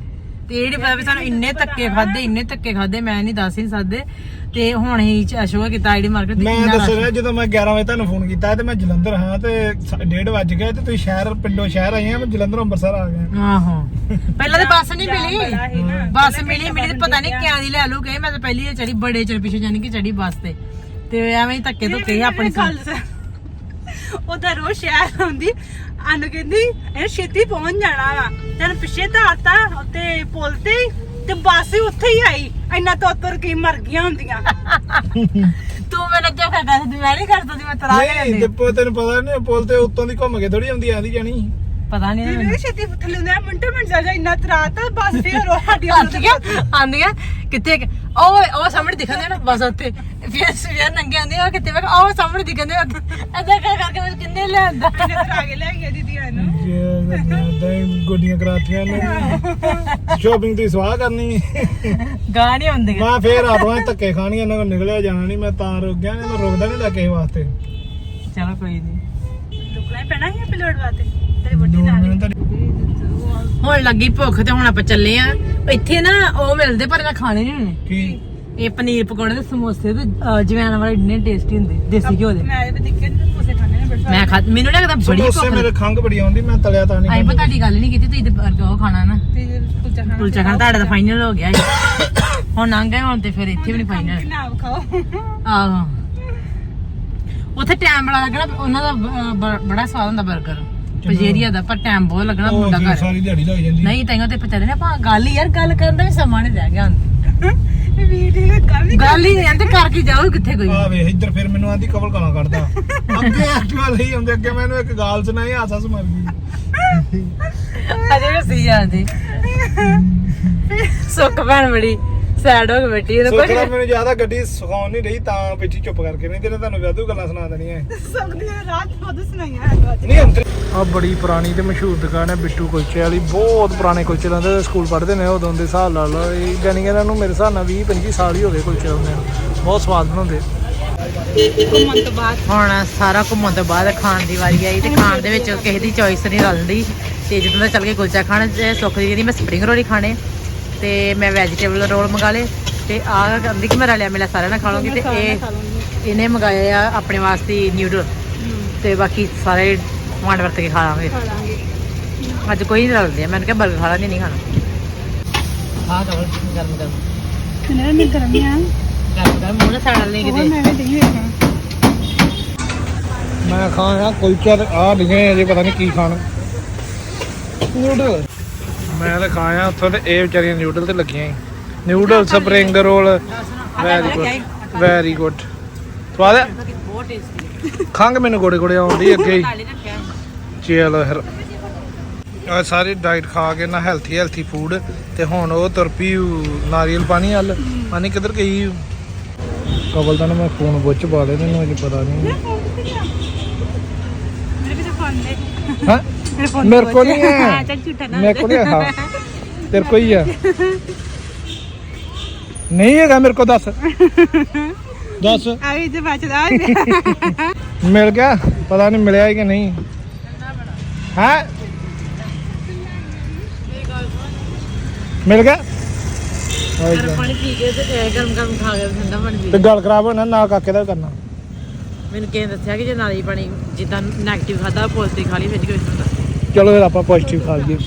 Speaker 1: ਤੇ ਇਹ ਨਹੀਂ ਪਤਾ ਵੀ ਸਾਨੂੰ ਇੰਨੇ ਧੱਕੇ ਖਾਦੇ ਇੰਨੇ ਧੱਕੇ ਖਾਦੇ ਮੈਂ ਨਹੀਂ ਦੱਸ ਹੀ ਨਹੀਂ ਸਕਦੇ। ਤੇ ਹੁਣ ਹੀ ਅਸ਼ੋਕ ਕੀਤਾ ਆਈਡੀ ਮਾਰਕੀਟ
Speaker 3: ਮੈਂ ਦੱਸ ਰਿਹਾ ਜਦੋਂ ਮੈਂ 11 ਵਜੇ ਤੁਹਾਨੂੰ ਫੋਨ ਕੀਤਾ ਤੇ ਮੈਂ ਜਲੰਧਰ ਹਾਂ ਤੇ 1:30 ਵੱਜ ਗਏ ਤੇ ਤੁਸੀਂ ਸ਼ਹਿਰ ਪਿੰਡੋਂ ਸ਼ਹਿਰ ਆਏ ਆ ਮੈਂ ਜਲੰਧਰੋਂ ਅੰਮ੍ਰਿਤਸਰ ਆ ਗਿਆ।
Speaker 1: ਆਹੋ। ਪਹਿਲਾਂ ਤੇ ਬੱਸ ਨਹੀਂ ਮਿਲੀ। ਬੱਸ ਮਿਲੀ ਮਿਲੀ ਤੇ ਪਤਾ ਨਹੀਂ ਕਿਆਂ ਦੀ ਲੈ ਲੂ ਗਏ। ਮੈਂ ਤਾਂ ਪਹਿਲੀ ਚੜੀ ਬੜੇ ਚਿਰ ਪਿੱਛੇ ਜਾਣੀ ਕਿ ਚੜੀ ਬੱਸ ਤੇ। ਤੇ ਐਵੇਂ ਹੀ ਧੱਕੇ ਧੁੱਕੇ ਹੀ ਆਪਣੀ
Speaker 2: ਗੱਲ ਉਹਦਾ ਰੋਜ਼ ਸ਼ਹਿਰ ਆਉਂਦੀ। ਅਨ ਕਹਿੰਦੀ ਇਹ ਛੇਤੀ ਪਹੁੰਚ ਜਾਣਾ ਵਾ। ਤੈਨੂੰ ਪਿੱਛੇ ਤਾਂ ਆਤਾ ਤੇ ਪੁੱਲ ਤੇ ਤੇ ਬੱਸ ਹੀ ਉੱਥੇ ਹੀ ਆਈ। ਇੰਨਾ ਤੋਂ ਤੁਰ ਕੇ ਮਰ ਗਈਆਂ ਹੁੰਦੀਆਂ।
Speaker 1: ਤੂੰ ਮੈਨੂੰ ਕਿਉਂ ਕਰਦਾ ਸੀ ਮੈਂ ਨਹੀਂ ਕਰਦਾ ਸੀ ਮੈਂ ਤਰਾ ਕੇ
Speaker 3: ਨਹੀਂ ਤੇ ਪੁ- ਤੈਨੂੰ ਪਤਾ ਨਹੀਂ ਪੁੱਲ ਤੇ ਉੱਤੋਂ ਦੀ ਘੁੰਮ ਕੇ ਥੋੜੀ ਆਉਂਦੀ ਆਂਦੀ ਜਾਣੀ
Speaker 1: ਪਤਾ ਨਹੀਂ
Speaker 2: ਤੇ ਮੇਰੇ ਛੇਤੀ ਥੱਲੇ ਨੇ ਮਿੰਟੋ ਮਿੰਟ ਜਾ ਜਾ ਇੰਨਾ ਤਰਾਤਾ ਬੱਸ ਫੇਰ ਉਹ ਸਾਡੀ
Speaker 1: ਆਂਦੀਆਂ ਆਂਦੀਆਂ ਕਿੱਥੇ ਕਿ- ਉਹ ਉਹ ਸਾਹਮਣੇ ਦਿਖਣ ਦੇ ਨਾ ਬਸ ਉੱਥੇ। ਫਿਰ ਸਵੇਰ ਨੰਗੇ ਆਂਦੇ ਉਹ ਕਿੱਥੇ ਵੇਖ ਉਹ ਸਾਹਮਣੇ ਦਿਖਣ ਦੇ ਐਦਾਂ ਕਰ ਕਰਕੇ ਮੈਂ ਕਿੰਨੇ ਲਿਆਂਦਾ।
Speaker 2: ਤਰਾ ਕੇ ਲੈ ਗਿਆ ਦੀਦੀਆਂ ਨੂੰ
Speaker 3: ਤਾਂ ਗੋਡੀਆਂ ਕਰਾਤੀਆਂ ਨੇ ਸ਼ੋਪਿੰਗ ਦੀ ਸਵਾਹ ਕਰਨੀ।
Speaker 1: ਨਹੀਂ ਹੁੰਦੇ
Speaker 3: ਮੈਂ ਫੇਰ ਆਪਣਾ ਧੱਕੇ ਖਾਣੀਆਂ ਇਹਨਾਂ ਕੋਲ ਨਿਕਲਿਆ ਜਾਣਾ ਨਹੀਂ ਮੈਂ ਤਾਂ ਰੁਕ ਗਿਆ ਨਹੀਂ ਮੈਂ ਰੁਕਦਾ ਨਹੀਂ ਲੱਗੇ ਕਿਸੇ ਵਾਸਤੇ।
Speaker 1: ਚਲੋ ਕੋਈ ਨਹੀਂ
Speaker 2: ਰੁਕਣਾ ਹੀ ਪੈਣਾ ਹੈ ਪਿਲੋਟ ਵਾਤੇ ਵੱਡੀ ਨਾਲ
Speaker 1: ਹੁਣ ਲੱਗੀ ਭੁੱਖ ਤੇ ਹੁਣ ਆਪਾਂ ਚੱਲੇ ਆ। ਇੱਥੇ ਨਾ ਉਹ ਮਿਲਦੇ ਪਰ ਮੈਂ ਖਾਣੇ ਨਹੀਂ ਹੁੰਦੇ
Speaker 3: ਕੀ?
Speaker 1: ਇਹ ਪਨੀਰ ਪਕੌੜੇ ਤੇ ਸਮੋਸੇ ਤੇ ਅਹ, ਜਵੈਣ ਵਾਲੇ ਇੰਨੇ ਟੇਸਟੀ ਹੁੰਦੇ ਦੇਸੀ ਘਿਓ ਦੇ।
Speaker 2: ਮੈਂ ਇਹ ਦੇਖੇ ਨੇ ਪੂਸੇ ਖਾਣੇ ਨੇ ਬੜੇ
Speaker 1: ਮੈਂ ਖਾ ਮੈਨੂੰ ਲੱਗਦਾ ਬੜੀ
Speaker 3: ਸਮੋਸੇ ਮੇਰੇ ਖੰਗ ਬੜੀ ਆਉਂਦੀ ਮੈਂ ਤਲਿਆ ਤਾਂ
Speaker 1: ਆਈ
Speaker 3: ਨਹੀਂ
Speaker 1: ਪਤਾ ਤੁਹਾਡੀ ਗੱਲ ਨਹੀਂ ਕੀਤੀ ਤੁਸੀਂ ਖਾਣਾ ਨਾ।
Speaker 2: ਤੇ ਕੁਲਚਾ ਖਾਣਾ
Speaker 1: ਕੁਲਚਾ ਖਾਣਾ ਤੁਹਾਡਾ ਤਾਂ ਫਾਈਨਲ ਹੋ ਗਿਆ ਜੀ। ਹੁਣ ਲੰਘ ਗਏ ਹੁਣ ਤੇ ਫਿਰ ਇੱਥੇ ਵੀ ਨਹੀਂ ਫਾਈਨਲ
Speaker 2: ਨਾ ਖਾਓ।
Speaker 1: ਆਹੋ। ਉੱਥੇ ਟਾਈਮ ਬੜਾ ਲੱਗਣਾ ਉਹਨਾਂ ਦਾ ਬ- ਬ- ਬੜਾ ਸਵਾਦ ਹੁੰਦਾ 버ਗਰ ਪਜੇਰੀਆ ਦਾ ਪਰ ਟਾਈਮ ਬਹੁਤ ਲੱਗਣਾ ਮੁੰਡਾ ਘਰ।
Speaker 3: ਸਾਰੀ ਦਿਹਾੜੀ ਲੱਗ ਜਾਂਦੀ।
Speaker 1: ਨਹੀਂ ਤੈਨੂੰ ਤੇ ਪਤਾ ਨਹੀਂ ਆਪਾਂ ਗੱਲ ਹੀ ਯਾਰ ਗੱਲ ਕਰਨ ਦਾ ਵੀ ਸਮਾਂ ਨਹੀਂ ਰਹਿ ਗਿਆ ਹੁਣ।
Speaker 2: ਵੀਡੀਓ ਗੱਲ
Speaker 1: ਗੱਲ ਹੀ ਨਹੀਂ ਤੇ ਕਰਕੇ ਜਾਓ ਕਿੱਥੇ ਕੋਈ?
Speaker 3: ਆ ਵੇ ਇੱਧਰ ਫਿਰ ਮੈਨੂੰ ਆਂਦੀ ਕਵਲ ਗਾਲਾਂ ਕੱਢਦਾ। ਅੱਗੇ ਐਕਟਿਵਾ ਲਈ ਆਉਂਦੇ ਅੱਗੇ ਮੈਨੂੰ ਇੱਕ ਗਾਲ ਸੁਣਾਈ ਹਾਸ ਹਾਸ ਮਰ ਗਈ
Speaker 1: ਅਜੇ ਵੀ ਸੀ ਜਾਂਦੀ ਸੁੱਕ ਭੈਣ ਬੜੀ। ਸੈਡ ਹੋ ਕੇ ਬੈਠੀ ਇਹਨੂੰ
Speaker 3: ਸੋਚਦਾ
Speaker 1: ਕੁਝ
Speaker 3: ਮੈਨੂੰ ਜ਼ਿਆਦਾ ਗੱਡੀ ਸਿਖਾਉਣ ਨਹੀਂ ਰਹੀ ਤਾਂ ਪਿੱਛੇ ਚੁੱਪ ਕਰਕੇ ਨਹੀਂ ਤੇ ਇਹਨੇ ਤੁਹਾਨੂੰ ਵਾਧੂ ਗੱਲਾਂ ਸੁਣਾ ਦੇਣੀਆਂ
Speaker 2: ਸਕਦੀ ਰਾਤ ਬਹੁਤ ਸੁਣਾਈਆਂ
Speaker 3: ਨਹੀਂ ਅੰਦਰ ਆ ਬੜੀ ਪੁਰਾਣੀ ਤੇ ਮਸ਼ਹੂਰ ਦੁਕਾਨ ਹੈ ਬਿੱਟੂ ਕੁਲਚੇ ਵਾਲੀ ਬਹੁਤ ਪੁਰਾਣੇ ਕੁਲਚੇ ਲਾਉਂਦੇ ਸਕੂਲ ਪੜ੍ਹਦੇ ਨੇ ਉਦੋਂ ਦੇ ਹਿਸਾਬ ਨਾਲ। ਇਹ ਜਾਨੀ ਕਿ ਇਹਨਾਂ ਨੂੰ ਮੇਰੇ ਹਿਸਾਬ ਨਾਲ 20 25 ਸਾਲ ਹੀ ਹੋ ਗਏ ਕੁਲਚੇ ਲਾਉਂਦੇ ਨੂੰ। ਬਹੁਤ ਸਵਾਦ ਬਣਾਉਂਦੇ।
Speaker 2: ਘੁੰਮਣ ਤੋਂ ਬਾਅਦ।
Speaker 1: ਹੁਣ ਸਾਰਾ ਘੁੰਮਣ ਤੋਂ ਬਾਅਦ ਖਾਣ ਦੀ ਵਾਰੀ ਆਈ ਤੇ ਖਾਣ ਦੇ ਵਿੱਚ ਕਿਸੇ ਦੀ ਚੋਇਸ ਨਹੀਂ ਰਲਦੀ। ਤੇ ਜਦੋਂ ਦਾ ਚੱਲ ਕੇ ਕੁਲਚਾ ਖਾਣ ਤੇ ਸੁੱਖ ਦੀ ਕਹਿੰਦੀ ਮੈਂ ਸਪਰਿੰਗ ਰੋਲ ਹੀ ਖਾਣੇ। ਤੇ ਮੈਂ ਵੈਜੀਟੇਬਲ ਰੋਲ ਮੰਗਾ ਲਏ ਤੇ ਆ ਕਹਿੰਦੀ ਕਿ ਮੈਂ ਰਲਿਆ ਮਿਲਿਆ ਸਾਰਿਆਂ ਨਾਲ ਖਾ ਲਵਾਂਗੀ ਤੇ ਇਹ ਇਹਨੇ ਮੰਗਾਏ ਆ ਆਪਣੇ ਵਾਸਤੇ ਨਿਊਡਲ ਤੇ ਬਾਕੀ ਸਾਰੇ ਵੰਡ ਵਰਤ ਕੇ ਖਾ ਲਾਂਗੇ। ਅੱਜ ਕੋਈ ਨਹੀਂ ਰਲਦੇ ਮੈਨੂੰ ਕਿਹਾ 버ਗਰ ਖਾ ਲਾਂਗੇ ਨਹੀਂ ਖਾਣਾ। ਖਾ ਕਵਲ ਗਰਮ ਗਰਮ।
Speaker 2: ਕਿੰਨੇ ਨਹੀਂ ਕਰਨੀਆਂ
Speaker 1: ਗਰਮ ਗਰਮ ਮੂੰਹ ਨਾ ਸਾੜ ਲੈ
Speaker 2: ਉਹ
Speaker 1: ਕਿਤੇ
Speaker 2: ਮੈਂ ਵੀ ਨਹੀਂ ਵੇਖਣਾ
Speaker 3: ਮੈਂ ਖਾਣਾ ਕੁਲਚਾ ਆ ਲਿਖੇ ਅਜੇ ਪਤਾ ਨਹੀਂ ਕੀ ਖਾਣਾ। ਨੂਡਲ ਮੈਂ ਤਾਂ ਖਾਇਆ ਉੱਥੋਂ ਤੇ ਇਹ ਵਿਚਾਰੀਆਂ ਨੂਡਲ ਤੇ ਲੱਗੀਆਂ ਸੀ noodle spring roll very good very good ਸਵਾਦ ਹੈ
Speaker 1: ਬਹੁਤ ਟੇਸਟੀ
Speaker 3: ਖੰਗ ਮੈਨੂੰ ਗੋੜੇ ਗੋੜੇ ਆਉਂਦੀ ਅੱਗੇ ਹੀ। ਚਲੋ ਫਿਰ। ਆ ਸਾਰੀ ਡਾਈਟ ਖਾ ਕੇ ਨਾ ਹੈਲਥੀ ਹੈਲਥੀ ਫੂਡ ਤੇ ਹੁਣ ਉਹ ਤੁਰ ਪਈ ਨਾਰੀਅਲ ਪਾਣੀ ਹਲ ਪਾਣੀ ਕਿੱਧਰ ਗਈ? ਕਬਲ ਦਾ ਨਾ ਮੈਂ ਫੋਨ ਬੁੱਚ ਪਾ ਲਿਆ ਤੈਨੂੰ ਅਜੇ ਪਤਾ ਨਹੀਂ
Speaker 2: ਮੇਰੇ ਵੀ ਤਾਂ ਫੋਨ ਦੇ
Speaker 3: ਹਾਂ?
Speaker 2: ਮੇਰੇ
Speaker 3: ਕੋਲ ਨਹੀਂ ਹੈ।
Speaker 2: ਚੱਲ ਝੂਠਾ ਨਾ।
Speaker 3: ਮੇਰੇ ਕੋਲ ਨਹੀਂ ਹੈ ਤੇਰੇ ਕੋਲ ਹੀ ਆ ਨਹੀਂ ਹੈਗਾ ਮੇਰੇ ਕੋਲ ਦੱਸ। ਦੱਸ।
Speaker 2: ਆ ਵੀ ਤੇ ਬਾਅਦ ਚ ਆ
Speaker 3: ਮਿਲ ਗਿਆ? ਪਤਾ ਨਹੀਂ ਮਿਲਿਆ ਕਿ ਨਹੀਂ। ਹੈ? ਮਿਲ ਗਿਆ? ਆਈ ਜਾ।
Speaker 1: ਪਾਣੀ ਪੀ ਕੇ ਤੇ ਗਰਮ ਗਰਮ ਖਾ ਕੇ ਠੰਡਾ ਪਾਣੀ ਪੀ
Speaker 3: ਤੇ ਗੱਲ ਖਰਾਬ ਹੋਣਾ ਨਾ ਕਾਕੇ ਦਾ ਕਰਨਾ।
Speaker 1: ਮੈਨੂੰ ਕਿਸੇ ਨੇ ਦੱਸਿਆ ਕਿ ਜੇ ਨਾਲੀ ਪਾਣੀ ਜਿੱਦਾਂ 네ਗੇਟਿਵ ਖਾਦਾ ਪੋਜ਼ਿਟਿਵ ਖਾ ਲਈ ਕੁਝ ਹੁੰਦਾ
Speaker 3: ਚਲੋ ਫਿਰ ਆਪਾਂ ਪੋਜ਼ਿਟਿਵ ਖਾ ਲਈਏ।